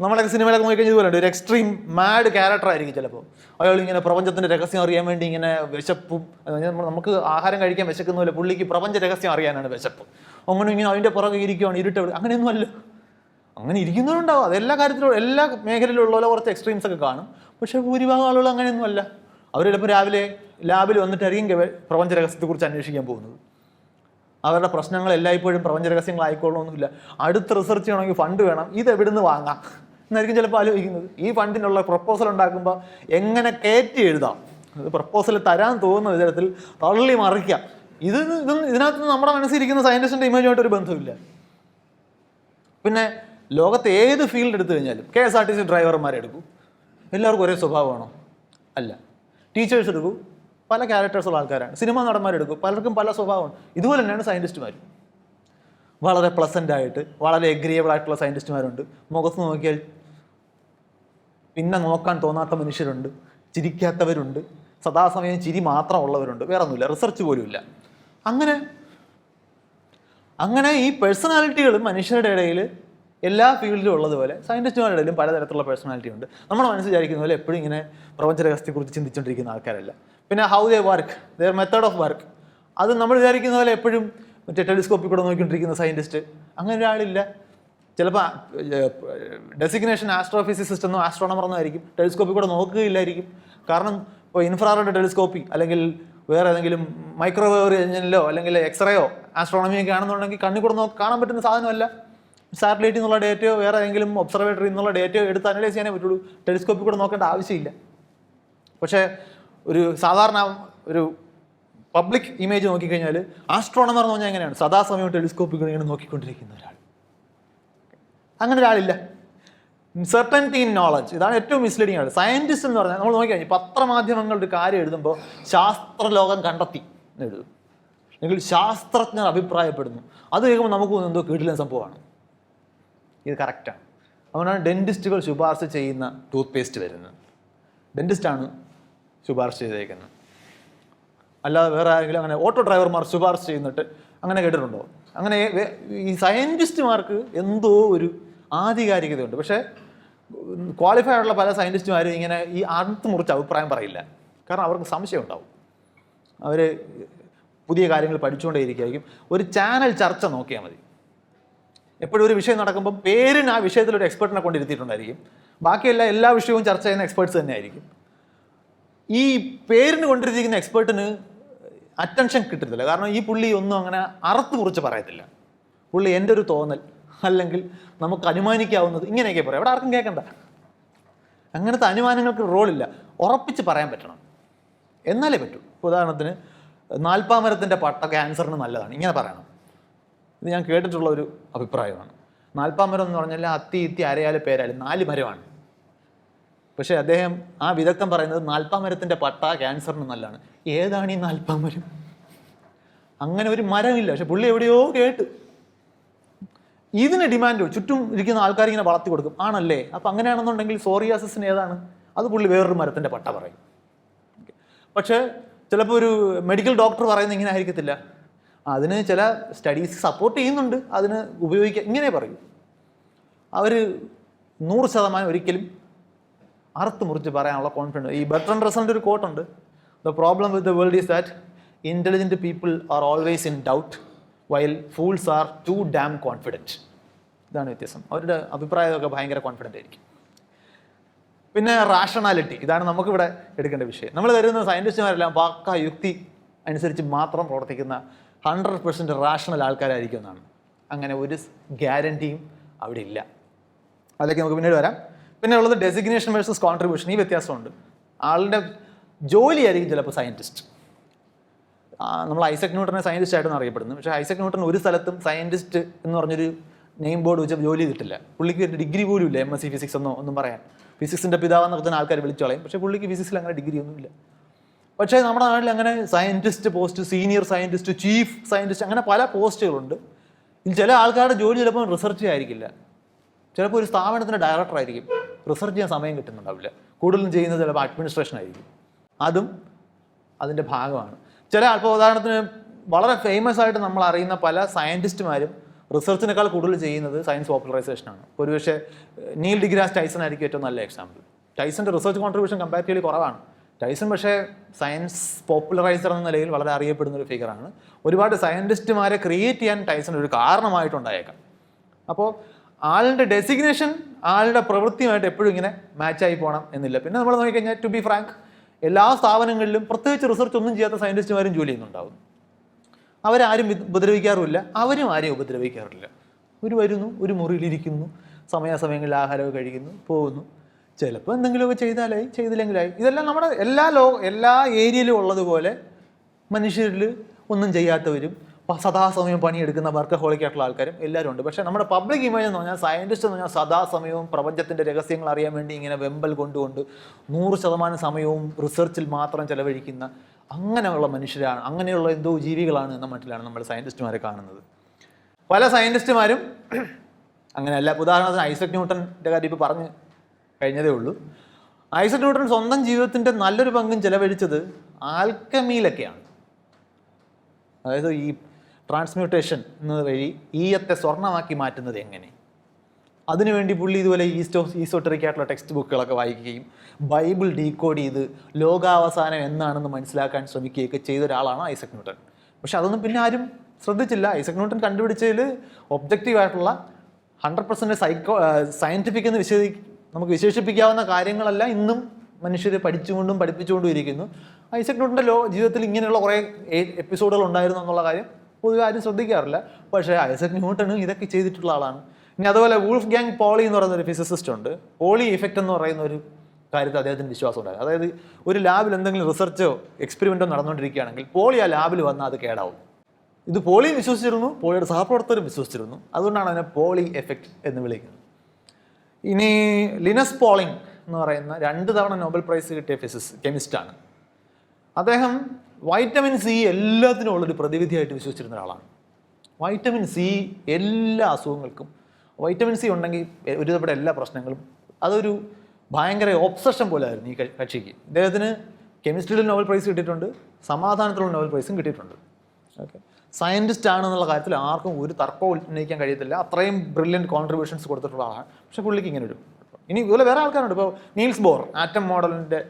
നമ്മളൊക്കെ സിനിമയിലൊക്കെ നോക്കിക്കഴിഞ്ഞാൽ ഇതുപോലെ ഒരു എക്സ്ട്രീം മാഡ് ക്യാരക്ടർ ആയിരിക്കും ചിലപ്പോൾ. അയാൾ ഇങ്ങനെ പ്രപഞ്ചത്തിന്റെ രഹസ്യം അറിയാൻ വേണ്ടി ഇങ്ങനെ വിശപ്പും നമുക്ക് ആഹാരം കഴിക്കാൻ വിശക്കുന്ന പോലെ പുള്ളിക്ക് പ്രപഞ്ച രഹസ്യം അറിയാനാണ് വിശപ്പ്. അങ്ങനെ ഇങ്ങനെ അതിന്റെ പുറകെ ഇരിക്കുകയാണ് ഇരുട്ട് അങ്ങനെയൊന്നും അല്ല. അങ്ങനെ ഇരിക്കുന്നവരുണ്ടാവും. അത് എല്ലാ കാര്യത്തിലും എല്ലാ മേഖലയിലുള്ള പോലെ കുറച്ച് എക്സ്ട്രീംസ് ഒക്കെ കാണും. പക്ഷേ ഭൂരിഭാഗം ആളുകൾ അങ്ങനെയൊന്നുമല്ല അവർ ചിലപ്പോൾ രാവിലെ ലാബിൽ വന്നിട്ടായിരിക്കും പ്രപഞ്ച രഹസ്യത്തെക്കുറിച്ച് അന്വേഷിക്കാൻ പോകുന്നത്. അവരുടെ പ്രശ്നങ്ങൾ എല്ലായ്പ്പോഴും പ്രപഞ്ച രഹസ്യങ്ങളായിക്കൊള്ളണമെന്നില്ല അടുത്ത റിസർച്ച് ചെയ്യണമെങ്കിൽ ഫണ്ട് വേണം. ഇത് എവിടുന്ന് വാങ്ങാം? എന്നായിരിക്കും ചിലപ്പോൾ ആലോചിക്കുന്നത്. ഈ ഫണ്ടിനുള്ള പ്രപ്പോസൽ ഉണ്ടാക്കുമ്പോൾ എങ്ങനെ കയറ്റി എഴുതാം? പ്രപ്പോസൽ തരാൻ തോന്നുന്ന വിധത്തിൽ തള്ളി മറിക്കാം. ഇത് ഇത് ഇതിനകത്ത് നമ്മുടെ മനസ്സിരിക്കുന്ന സയന്റിസ്റ്റിന്റെ ഇമേജുമായിട്ട് ഒരു ബന്ധമില്ല പിന്നെ ലോകത്തെ ഏത് ഫീൽഡ് എടുത്തു കഴിഞ്ഞാലും K S R T C ഡ്രൈവർമാരെ എടുക്കൂ. എല്ലാവർക്കും ഒരേ സ്വഭാവമാണോ? അല്ല. ടീച്ചേഴ്സ് എടുക്കൂ. പല ക്യാരക്ടേഴ്സുള്ള ആൾക്കാരാണ്. സിനിമാ നടന്മാരെടുക്കും. പലർക്കും പല സ്വഭാവമാണ് ഇതുപോലെ തന്നെയാണ് സയന്റിസ്റ്റുമാരും വളരെ പ്ലസന്റ് ആയിട്ട് വളരെ എഗ്രിയബിൾ ആയിട്ടുള്ള സയന്റിസ്റ്റുമാരുണ്ട് മുഖത്ത് നോക്കിയാൽ പിന്നെ നോക്കാൻ തോന്നാത്ത മനുഷ്യരുണ്ട്. ചിരിക്കാത്തവരുണ്ട്. സദാസമയം ചിരി മാത്രം ഉള്ളവരുണ്ട്. വേറെ ഒന്നുമില്ല റിസർച്ച് പോലും ഇല്ല. അങ്ങനെ അങ്ങനെ ഈ പേഴ്സണാലിറ്റികളും മനുഷ്യരുടെ ഇടയിൽ എല്ലാ ഫീൽഡിലും ഉള്ളതുപോലെ സയന്റിസ്റ്റുമാരുടെ ഇടയിലും പലതരത്തിലുള്ള പേഴ്സണാലിറ്റി ഉണ്ട്. നമ്മുടെ മനസ്സ് വിചാരിക്കുന്ന പോലെ എപ്പോഴും ഇങ്ങനെ പ്രപഞ്ചരഹസ്യത്തെക്കുറിച്ച് ചിന്തിച്ചുകൊണ്ടിരിക്കുന്ന ആൾക്കാരല്ല. പിന്നെ how they work their method of work അത് നമ്മൾ വിചാരിക്കുന്ന പോലെ എപ്പോഴും മറ്റേ ടെലിസ്കോപ്പിൽ കൂടെ നോക്കിക്കൊണ്ടിരിക്കുന്ന സയന്റിസ്റ്റ് അങ്ങനെ ഒരാളില്ല. ചിലപ്പോൾ ഡെസിഗ്നേഷൻ ആസ്ട്രോഫിസിസ്റ്റ് എന്നോ ആസ്ട്രോണമർ എന്നോ ആയിരിക്കും. ടെലിസ്കോപ്പിൽ കൂടെ നോക്കുകയില്ലായിരിക്കും. കാരണം ഇപ്പോൾ ഇൻഫ്രാറെഡ് ടെലിസ്കോപ്പി അല്ലെങ്കിൽ വേറെ ഏതെങ്കിലും മൈക്രോവേവ് എഞ്ചിനിലോ അല്ലെങ്കിൽ എക്സ്റേയോ ആസ്ട്രോണമിയൊക്കെ ആണെന്നുണ്ടെങ്കിൽ കണ്ണിൽ കൂടെ നോക്കി കാണാൻ പറ്റുന്ന സാധനമല്ല. സാറ്റലൈറ്റിൽ നിന്നുള്ള ഡേറ്റയോ വേറെ ഏതെങ്കിലും ഒബ്സർവേറ്ററിൽ നിന്നുള്ള ഡേറ്റയോ എടുത്ത് അനലൈസ് ചെയ്യാനേ പറ്റുള്ളൂ. ടെലിസ്കോപ്പിൽ കൂടെ നോക്കേണ്ട ആവശ്യമില്ല. പക്ഷേ ഒരു സാധാരണ ഒരു പബ്ലിക് ഇമേജ് നോക്കിക്കഴിഞ്ഞാൽ ആസ്ട്രോണമർ എന്ന് പറഞ്ഞാൽ എങ്ങനെയാണ്? സദാസമയം ടെലിസ്കോപ്പിൽ ഇങ്ങനെ നോക്കിക്കൊണ്ടിരിക്കുന്ന ഒരാൾ. അങ്ങനെ ഒരാളില്ല. സെർട്ടന്റി ഇൻ നോളജ് ഇതാണ് ഏറ്റവും മിസ്ലീഡിംഗ് ആണ് സയന്റിസ്റ്റ് എന്ന് പറഞ്ഞാൽ നമ്മൾ നോക്കിക്കഴിഞ്ഞാൽ പത്രമാധ്യമങ്ങളുടെ ഒരു കാര്യം എഴുതുമ്പോൾ ശാസ്ത്രലോകം കണ്ടെത്തി എന്ന് എഴുതും. അല്ലെങ്കിൽ ശാസ്ത്രജ്ഞർ അഭിപ്രായപ്പെടുന്നു. അത് കേൾക്കുമ്പോൾ നമുക്ക് എന്തോ കേട്ടില്ല സംഭവമാണ്. ഇത് കറക്റ്റാണ് അതുകൊണ്ടാണ് ഡെന്റിസ്റ്റുകൾ ശുപാർശ ചെയ്യുന്ന ടൂത്ത് പേസ്റ്റ് വരുന്നത് ഡെന്റിസ്റ്റാണ് ശുപാർശ ചെയ്തേക്കുന്നത് അല്ലാതെ വേറെ ആരെങ്കിലും അങ്ങനെ ഓട്ടോ ഡ്രൈവർമാർ ശുപാർശ ചെയ്യുന്നിട്ട് അങ്ങനെ കേട്ടിട്ടുണ്ടോ? അങ്ങനെ ഈ സയന്റിസ്റ്റുമാർക്ക് എന്തോ ഒരു ആധികാരികതയുണ്ട്. പക്ഷേ ക്വാളിഫൈ ആയിട്ടുള്ള പല സയന്റിസ്റ്റുമാരും ഇങ്ങനെ ഈ അടുത്ത് മുറിച്ച് അഭിപ്രായം പറയില്ല. കാരണം അവർക്ക് സംശയം ഉണ്ടാവും. അവർ പുതിയ കാര്യങ്ങൾ പഠിച്ചുകൊണ്ടേ ഇരിക്കുകയായിരിക്കും ഒരു ചാനൽ ചർച്ച നോക്കിയാൽ മതി. എപ്പോഴും ഒരു വിഷയം നടക്കുമ്പോൾ പേരിന് ആ വിഷയത്തിൽ ഒരു എക്സ്പെർട്ടിനെ കൊണ്ടിരുത്തിയിട്ടുണ്ടായിരിക്കും. ബാക്കിയെല്ലാം എല്ലാ വിഷയവും ചർച്ച ചെയ്യുന്ന എക്സ്പേർട്സ് തന്നെ ആയിരിക്കും ഈ പേരിന് കൊണ്ടിരിക്കുന്ന എക്സ്പേർട്ടിന് അറ്റൻഷൻ കിട്ടത്തില്ല. കാരണം ഈ പുള്ളി ഒന്നും അങ്ങനെ അറുത്ത് കുറിച്ച് പറയത്തില്ല. പുള്ളി എന്റെ ഒരു തോന്നൽ. അല്ലെങ്കിൽ നമുക്ക് അനുമാനിക്കാവുന്നത് ഇങ്ങനെയൊക്കെ പറയാം. അവിടെ ആർക്കും കേൾക്കണ്ട. അങ്ങനത്തെ അനുമാനങ്ങൾക്ക് റോളില്ല. ഉറപ്പിച്ച് പറയാൻ പറ്റണം. എന്നാലേ പറ്റൂ. ഉദാഹരണത്തിന് നാൽപ്പാമരത്തിന്റെ പട്ട ക്യാൻസറിന് നല്ലതാണ്. ഇങ്ങനെ പറയണം. ഇത് ഞാൻ കേട്ടിട്ടുള്ള ഒരു അഭിപ്രായമാണ്. നാൽപ്പാമരം എന്ന് പറഞ്ഞാൽ അത്തി ഇത്തി അരയാൽ പേരാൽ നാല് മരമാണ്. പക്ഷേ അദ്ദേഹം ആ വിദഗ്ധൻ പറയുന്നത് നാൽപ്പാമരത്തിന്റെ പട്ട ക്യാൻസറിന് നല്ലതാണ്. ഏതാണ് ഈ നാൽപ്പാമരം അങ്ങനെ ഒരു മരമില്ല. പക്ഷെ പുള്ളി എവിടെയോ കേട്ട്. ഇതിന് ഡിമാൻഡ് ചുറ്റും ഇരിക്കുന്ന ആൾക്കാർ ഇങ്ങനെ വളർത്തി കൊടുക്കും. ആണല്ലേ? അപ്പം അങ്ങനെയാണെന്നുണ്ടെങ്കിൽ സോറിയാസിന് ഏതാണ്? അത് പുള്ളി വേറൊരു മരത്തിന്റെ പട്ട പറയും. പക്ഷേ ചിലപ്പോൾ ഒരു മെഡിക്കൽ ഡോക്ടർ പറയുന്നത് ഇങ്ങനെ ആയിരിക്കത്തില്ല. അതിന് ചില സ്റ്റഡീസ് സപ്പോർട്ട് ചെയ്യുന്നുണ്ട്. അതിന് ഉപയോഗിക്കുക ഇങ്ങനെ പറയും. അവർ നൂറ് ശതമാനം ഒരിക്കലും അറുത്ത് മുറിച്ച് പറയാനുള്ള കോൺഫിഡൻസ് ഈ ബെറ്റർ റിസൾട്ട് ഒരു കോട്ടുണ്ട് the problem with the world is that intelligent people are always in doubt while fools are too damn confident ഇതാണ് വ്യത്യാസം. അവരുടെ അഭിപ്രായമൊക്കെ ഭയങ്കര കോൺഫിഡന്റ് ആയിരിക്കും. പിന്നെ റാഷണാലിറ്റി ഇതാണ് നമുക്കിവിടെ എടുക്കേണ്ട വിഷയം. നമ്മൾ കരുതുന്ന സയന്റിസ്റ്റുമാരെല്ലാം പക്ക യുക്തി അനുസരിച്ച് മാത്രം പ്രവർത്തിക്കുന്ന ഹൺഡ്രഡ് പെർസെന്റ് റാഷണൽ ആൾക്കാരായിരിക്കും എന്നാണ്. അങ്ങനെ ഒരു ഗ്യാരന്റിയും അവിടെ ഇല്ല. അതിലേക്ക് നമുക്ക് പിന്നീട് വരാം. പിന്നെ ഉള്ളത് ഡെസിഗ്നേഷൻ വേഴ്സസ് കോൺട്രിബ്യൂഷൻ ഈ വ്യത്യാസമുണ്ട്. ആളുടെ ജോലിയായിരിക്കും ചിലപ്പോൾ സയന്റിസ്റ്റ് നമ്മൾ ഐസക് ന്യൂട്ടനെ സയന്റിസ്റ്റ് ആയിട്ടാണ് അറിയപ്പെടുന്നത് പക്ഷേ ഐസക് ന്യൂട്ടൻ ഒരു സ്ഥലത്തും സയന്റിസ്റ്റ് എന്ന് പറഞ്ഞൊരു നെയിം ബോർഡ് വെച്ച് ജോലി ചെയ്തിട്ടില്ല. പുള്ളിക്ക് ഒരു ഡിഗ്രി പോലും ഇല്ല എം എസ് സി ഫിസിക്സ് എന്നോ ഒന്നും പറയാൻ. ഫിസിക്സിന്റെ പിതാവെന്നൊക്കെ തന്നെ ആൾക്കാർ വിളിച്ചു കളയും. പക്ഷേ പുള്ളിക്ക് ഫിസിക്സിൽ അങ്ങനെ ഡിഗ്രി ഒന്നുമില്ല പക്ഷേ നമ്മുടെ നാട്ടിൽ അങ്ങനെ scientist post senior scientist chief scientist അങ്ങനെ പല പോസ്റ്റുകളുണ്ട് ചില ആൾക്കാരുടെ ജോലി ചിലപ്പോൾ റിസർച്ച് ആയിരിക്കില്ല. ചിലപ്പോൾ ഒരു സ്ഥാപനത്തിന്റെ ഡയറക്ടർ ആയിരിക്കും. റിസർച്ച് ചെയ്യാൻ സമയം കിട്ടുന്നുണ്ടാവില്ല. കൂടുതലും ചെയ്യുന്നത് ചിലപ്പോൾ അഡ്മിനിസ്ട്രേഷൻ ആയിരിക്കും. അതും അതിന്റെ ഭാഗമാണ്. ചില ഇപ്പോൾ ഉദാഹരണത്തിന് വളരെ ഫേമസ് ആയിട്ട് നമ്മൾ അറിയുന്ന പല സയന്റിസ്റ്റുമാരും റിസർച്ചിനേക്കാൾ കൂടുതൽ ചെയ്യുന്നത് സയൻസ് പോപ്പുലറൈസേഷനാണ് ഒരുപക്ഷെ നീൽ ഡിഗ്രാസ് ടൈസൺ ആയിരിക്കും ഏറ്റവും നല്ല എക്സാമ്പിൾ ടൈസന്റെ റിസർച്ച് കോൺട്രിബ്യൂഷൻ കമ്പാരിറ്റീവ്ലി കുറവാണ്. ടൈസൺ പക്ഷേ സയൻസ് പോപ്പുലറൈസർ എന്ന നിലയിൽ വളരെ അറിയപ്പെടുന്ന ഒരു ഫിഗറാണ് ഒരുപാട് സയന്റിസ്റ്റുമാരെ ക്രിയേറ്റ് ചെയ്യാൻ ടൈസൺ ഒരു കാരണമായിട്ടുണ്ടായേക്കാം. അപ്പോൾ ആളുടെ ഡെസിഗ്നേഷൻ ആളുടെ പ്രവൃത്തിയുമായിട്ട് എപ്പോഴും ഇങ്ങനെ മാച്ചായി പോകണം എന്നില്ല. പിന്നെ നമ്മൾ നോക്കിക്കഴിഞ്ഞാൽ ടു ബി ഫ്രാങ്ക് എല്ലാ സ്ഥാപനങ്ങളിലും പ്രത്യേകിച്ച് റിസർച്ച് ഒന്നും ചെയ്യാത്ത സയന്റിസ്റ്റുമാരും ജോലി ചെയ്യുന്നുണ്ടാവും. അവരാരും ഉപദ്രവിക്കാറുമില്ല. അവരും ആരെയും ഉപദ്രവിക്കാറില്ല. ഒരു വരുന്നു ഒരു മുറിയിലിരിക്കുന്നു സമയാസമയങ്ങളിൽ ആഹാരമൊക്കെ കഴിക്കുന്നു പോകുന്നു. ചിലപ്പോൾ എന്തെങ്കിലുമൊക്കെ ചെയ്താലായി ചെയ്തില്ലെങ്കിലായി. ഇതെല്ലാം നമ്മുടെ എല്ലാ ലോ എല്ലാ ഏരിയയിലും ഉള്ളതുപോലെ മനുഷ്യരിൽ ഒന്നും ചെയ്യാത്തവരും സദാസമയം പണിയെടുക്കുന്ന വർക്കഹോളിക് ആയിട്ടുള്ള ആൾക്കാരും എല്ലാവരും ഉണ്ട്. പക്ഷേ നമ്മുടെ പബ്ലിക് ഇമേജ് എന്ന് പറഞ്ഞാൽ സയന്റിസ്റ്റ് എന്ന് പറഞ്ഞാൽ സദാസമയവും പ്രപഞ്ചത്തിന്റെ രഹസ്യങ്ങൾ അറിയാൻ വേണ്ടി ഇങ്ങനെ വെമ്പൽ കൊണ്ടുകൊണ്ട് നൂറ് ശതമാനം സമയവും റിസർച്ചിൽ മാത്രം ചെലവഴിക്കുന്ന അങ്ങനെയുള്ള മനുഷ്യരാണ് അങ്ങനെയുള്ള എന്തോ ജീവികളാണ് എന്ന മട്ടിലാണ് നമ്മൾ സയന്റിസ്റ്റുമാരെ കാണുന്നത്. പല സയന്റിസ്റ്റുമാരും അങ്ങനെയല്ല. ഉദാഹരണത്തിന് ഐസക് ന്യൂട്ടന്റെ കാര്യം ഇപ്പോൾ പറഞ്ഞ് കഴിഞ്ഞതേ ഉള്ളൂ. ഐസക് ന്യൂട്ടൻ സ്വന്തം ജീവിതത്തിന്റെ നല്ലൊരു പങ്കും ചിലവഴിച്ചത് ആൽക്കമിയിലൊക്കെയാണ് അതായത് ഈ ട്രാൻസ്മ്യൂട്ടേഷൻ എന്ന വഴി ഈയത്തെ സ്വർണമാക്കി മാറ്റുന്നത് എങ്ങനെ? അതിനുവേണ്ടി പുള്ളി ഇതുപോലെ ഈസ്റ്റോ ഈസോട്ടറിക് ആയിട്ടുള്ള ടെക്സ്റ്റ് ബുക്കുകളൊക്കെ വായിക്കുകയും ബൈബിൾ ഡീകോഡ് ചെയ്ത് ലോകാവസാനം എന്നാണെന്ന് മനസ്സിലാക്കാൻ ശ്രമിക്കുകയൊക്കെ ചെയ്ത ഒരാളാണ് ഐസക് ന്യൂട്ടൺ പക്ഷെ അതൊന്നും പിന്നെ ആരും ശ്രദ്ധിച്ചില്ല. ഐസക് ന്യൂട്ടൺ കണ്ടുപിടിച്ചതിൽ ഒബ്ജക്റ്റീവായിട്ടുള്ള ഹൺഡ്രഡ് പെർസെന്റ് സൈക്കോ സയന്റിഫിക് എന്ന് വിശദീ നമുക്ക് വിശേഷിപ്പിക്കാവുന്ന കാര്യങ്ങളല്ല ഇന്നും മനുഷ്യർ പഠിച്ചുകൊണ്ടും പഠിപ്പിച്ചുകൊണ്ടും ഇരിക്കുന്നു. ഐസക് ന്യൂട്ടന്റെ ലോ ജീവിതത്തിൽ ഇങ്ങനെയുള്ള കുറേ എപ്പിസോഡുകൾ ഉണ്ടായിരുന്നു എന്നുള്ള കാര്യം പൊതുവെ ആരും ശ്രദ്ധിക്കാറില്ല. പക്ഷേ ഐസക് ന്യൂട്ടൺ ഇതൊക്കെ ചെയ്തിട്ടുള്ള ആളാണ്. ഇനി അതുപോലെ വൂൾഫ് ഗാങ് പോളി എന്ന് പറയുന്ന ഒരു ഫിസിസിസ്റ്റ് ഉണ്ട്. പോളി ഇഫക്റ്റ് എന്ന് പറയുന്ന ഒരു കാര്യത്തിൽ അദ്ദേഹത്തിന് വിശ്വാസം ഉണ്ടായിരുന്നു അതായത് ഒരു ലാബിൽ എന്തെങ്കിലും റിസർച്ചോ എക്സ്പെരിമെന്റോ നടന്നുകൊണ്ടിരിക്കുകയാണെങ്കിൽ പോളി ആ ലാബിൽ വന്നാൽ അത് കേടാവും. ഇത് പോളിയും വിശ്വസിച്ചിരുന്നു പോളിയുടെ സഹപ്രവർത്തകരും വിശ്വസിച്ചിരുന്നു. അതുകൊണ്ടാണ് അതിനെ പോളി എഫക്റ്റ് എന്ന് വിളിക്കുന്നത്. ഇനി ലിനസ് പോളിംഗ് എന്ന് പറയുന്ന രണ്ട് തവണ നോബൽ പ്രൈസ് കിട്ടിയ ഫിസിസ് കെമിസ്റ്റാണ് അദ്ദേഹം വൈറ്റമിൻ സി എല്ലാത്തിനും ഉള്ളൊരു പ്രതിവിധിയായിട്ട് വിശ്വസിച്ചിരുന്ന ഒരാളാണ്. വൈറ്റമിൻ സി എല്ലാ അസുഖങ്ങൾക്കും. വൈറ്റമിൻ സി ഉണ്ടെങ്കിൽ ഒരുവിധപ്പെട്ട എല്ലാ പ്രശ്നങ്ങളും. അതൊരു ഭയങ്കര ഓബ്സഷൻ പോലെ ആയിരുന്നു ഈ കക്ഷിക്ക്. ഇദ്ദേഹത്തിന് കെമിസ്ട്രിയിൽ നോബൽ പ്രൈസ് കിട്ടിയിട്ടുണ്ട്. സമാധാനത്തിലുള്ള നോബൽ പ്രൈസും കിട്ടിയിട്ടുണ്ട്. ഓക്കെ സയന്റിസ്റ്റ് ആണെന്നുള്ള കാര്യത്തിൽ ആർക്കും ഒരു തർക്കവും ഉന്നയിക്കാൻ കഴിയത്തില്ല. അത്രയും ബ്രില്യന്റ് കോൺട്രിബ്യൂഷൻസ് കൊടുത്തിട്ടുള്ള ആളാണ്. പക്ഷേ പുള്ളിക്ക് ഇങ്ങനെ ഒരു ഇനി ഇതുപോലെ വേറെ ആൾക്കാരുണ്ട്. ഇപ്പോൾ നീൽസ് ബോർ ആറ്റം മോഡലിന്റെ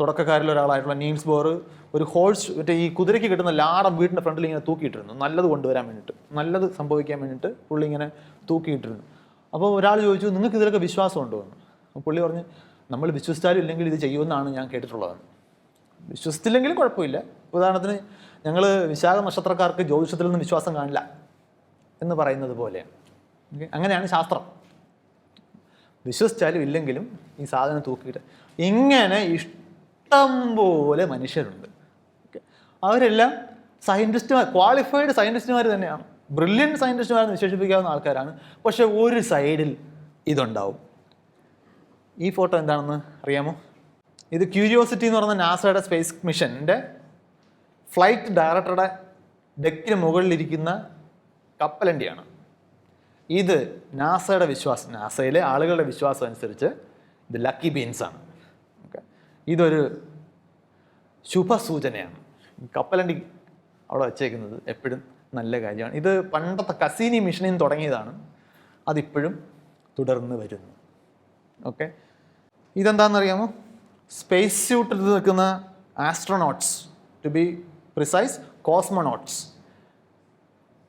തുടക്കക്കാരിൽ ഒരാളായിട്ടുള്ള നീൽസ് ബോർ ഒരു ഹോഴ്സ് മറ്റേ ഈ കുതിരയ്ക്ക് കിട്ടുന്ന ലാടം വീടിന്റെ ഫ്രണ്ടിൽ ഇങ്ങനെ തൂക്കിയിട്ടിരുന്നു. നല്ലത് കൊണ്ടുവരാൻ വേണ്ടിയിട്ട്. നല്ലത് സംഭവിക്കാൻ വേണ്ടിയിട്ട് പുള്ളി ഇങ്ങനെ തൂക്കിയിട്ടിരുന്നു. അപ്പോൾ ഒരാൾ ചോദിച്ചു നിങ്ങൾക്ക് ഇതിലൊക്കെ വിശ്വാസം ഉണ്ടോ എന്ന്. അപ്പോൾ പുള്ളി പറഞ്ഞ് നമ്മൾ വിശ്വസിച്ചാലും ഇല്ലെങ്കിൽ ഇത് ചെയ്യുമെന്നാണ് ഞാൻ കേട്ടിട്ടുള്ളത്. വിശ്വസിച്ചില്ലെങ്കിലും കുഴപ്പമില്ല. ഉദാഹരണത്തിന് ഞങ്ങൾ വിശാഖ നക്ഷത്രക്കാർക്ക് ജ്യോതിഷത്തിൽ നിന്ന് വിശ്വാസം കാണില്ല എന്ന് പറയുന്നത് പോലെയാണ് അങ്ങനെയാണ് ശാസ്ത്രം. വിശ്വസിച്ചാലും ഇല്ലെങ്കിലും ഈ സാധനം തൂക്കിയിട്ട്. ഇങ്ങനെ ഇഷ്ടം പോലെ മനുഷ്യരുണ്ട്? അവരെല്ലാം സയന്റിസ്റ്റുമാർ ക്വാളിഫൈഡ് സയന്റിസ്റ്റുമാർ തന്നെയാണ്. ബ്രില്യൻ സയന്റിസ്റ്റുമാരെന്ന് വിശേഷിപ്പിക്കാവുന്ന ആൾക്കാരാണ്. പക്ഷെ ഒരു സൈഡിൽ ഇതുണ്ടാവും. ഈ ഫോട്ടോ എന്താണെന്ന് അറിയാമോ? ഇത് ക്യൂരിയോസിറ്റി എന്ന് പറയുന്ന നാസയുടെ സ്പേസ് മിഷന്റെ ഫ്ലൈറ്റ് ഡയറക്ടറുടെ ഡെക്കിന് മുകളിലിരിക്കുന്ന കപ്പലണ്ടിയാണ്. ഇത് നാസയുടെ വിശ്വാസം നാസയിലെ ആളുകളുടെ വിശ്വാസം അനുസരിച്ച് ഇത് ലക്കി ബീൻസ് ആണ്. ഓക്കെ ഇതൊരു ശുഭസൂചനയാണ്. കപ്പലണ്ടി അവിടെ വച്ചേക്കുന്നത് എപ്പോഴും നല്ല കാര്യമാണ്. ഇത് പണ്ടത്തെ കസീനി മിഷനിൽ നിന്ന് തുടങ്ങിയതാണ്. അതിപ്പോഴും തുടർന്ന് വരുന്നു. ഓക്കെ. ഇതെന്താണെന്നറിയാമോ? സ്പേസ് സ്യൂട്ടിൽ നിൽക്കുന്ന astronauts to be precise cosmonauts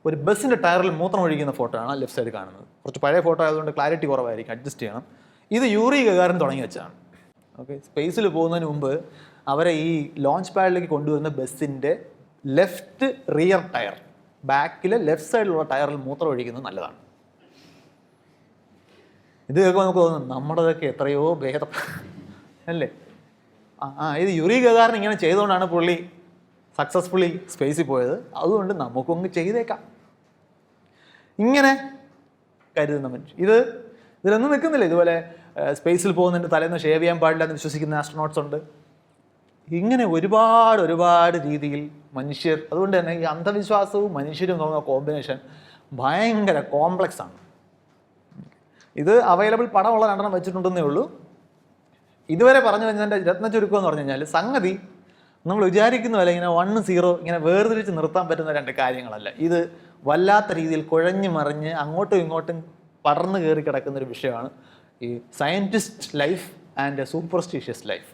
ഒരു ബസ്സിന്റെ ടയറിൽ മൂത്രം ഒഴിക്കുന്ന ഫോട്ടോ ആണ് ലെഫ്റ്റ് സൈഡ് കാണുന്നത്. കുറച്ച് പഴയ ഫോട്ടോ ആയതുകൊണ്ട് ക്ലാരിറ്റി കുറവായിരിക്കും. അഡ്ജസ്റ്റ് ചെയ്യണം. ഇത് യൂറി ഗഗാരൻ തുടങ്ങി വെച്ചാണ് ഓക്കെ സ്പേസിൽ പോകുന്നതിന് മുമ്പ് അവരെ ഈ ലോഞ്ച് പാഡിലേക്ക് കൊണ്ടുവരുന്ന ബസ്സിന്റെ ലെഫ്റ്റ് റിയർ ടയർ ബാക്കിലെ ലെഫ്റ്റ് സൈഡിലുള്ള ടയറിൽ മൂത്രം ഒഴിക്കുന്നത് നല്ലതാണ്. ഇത് കേൾക്കുമ്പോൾ നമുക്ക് തോന്നുന്നു നമ്മുടെതൊക്കെ എത്രയോ ഭേദ. അല്ലേ? ആ ഇത് യുറി ഗഗാരൻ ഇങ്ങനെ ചെയ്തുകൊണ്ടാണ് പുള്ളി സക്സസ്ഫുള്ളി സ്പേസിൽ പോയത്. അതുകൊണ്ട് നമുക്കൊന്ന് ചെയ്തേക്കാം. ഇങ്ങനെ കരുതുന്ന മനുഷ്യൻ. ഇത് ഇതിലൊന്നും നിൽക്കുന്നില്ല. ഇതുപോലെ സ്പേസിൽ പോകുന്നതിന്റെ തലേന്ന് ഷേവ് ചെയ്യാൻ പാടില്ല എന്ന് വിശ്വസിക്കുന്ന ആസ്ട്രോണോട്ട്സ് ഉണ്ട്. ഇങ്ങനെ ഒരുപാട് ഒരുപാട് രീതിയിൽ മനുഷ്യർ അതുകൊണ്ട് തന്നെ ഈ അന്ധവിശ്വാസവും മനുഷ്യരും തോന്നുന്ന കോമ്പിനേഷൻ ഭയങ്കര കോംപ്ലക്സ് ആണ്. ഇത് അവൈലബിൾ പടമുള്ള രണ്ടെണ്ണം വെച്ചിട്ടുണ്ടെന്നേ ഉള്ളൂ. ഇതുവരെ പറഞ്ഞു കഴിഞ്ഞതിന്റെ രത്ന ചുരുക്കം എന്ന് പറഞ്ഞു കഴിഞ്ഞാൽ സംഗതി നമ്മൾ വിചാരിക്കുന്ന പോലെ ഇങ്ങനെ വൺ സീറോ ഇങ്ങനെ വേർതിരിച്ച് നിർത്താൻ പറ്റുന്ന രണ്ട് കാര്യങ്ങളല്ല. ഇത് വല്ലാത്ത രീതിയിൽ കുഴഞ്ഞു മറിഞ്ഞ് അങ്ങോട്ടും ഇങ്ങോട്ടും പടർന്നു കയറി കിടക്കുന്ന ഒരു വിഷയമാണ്. ഈ scientist life and superstitious life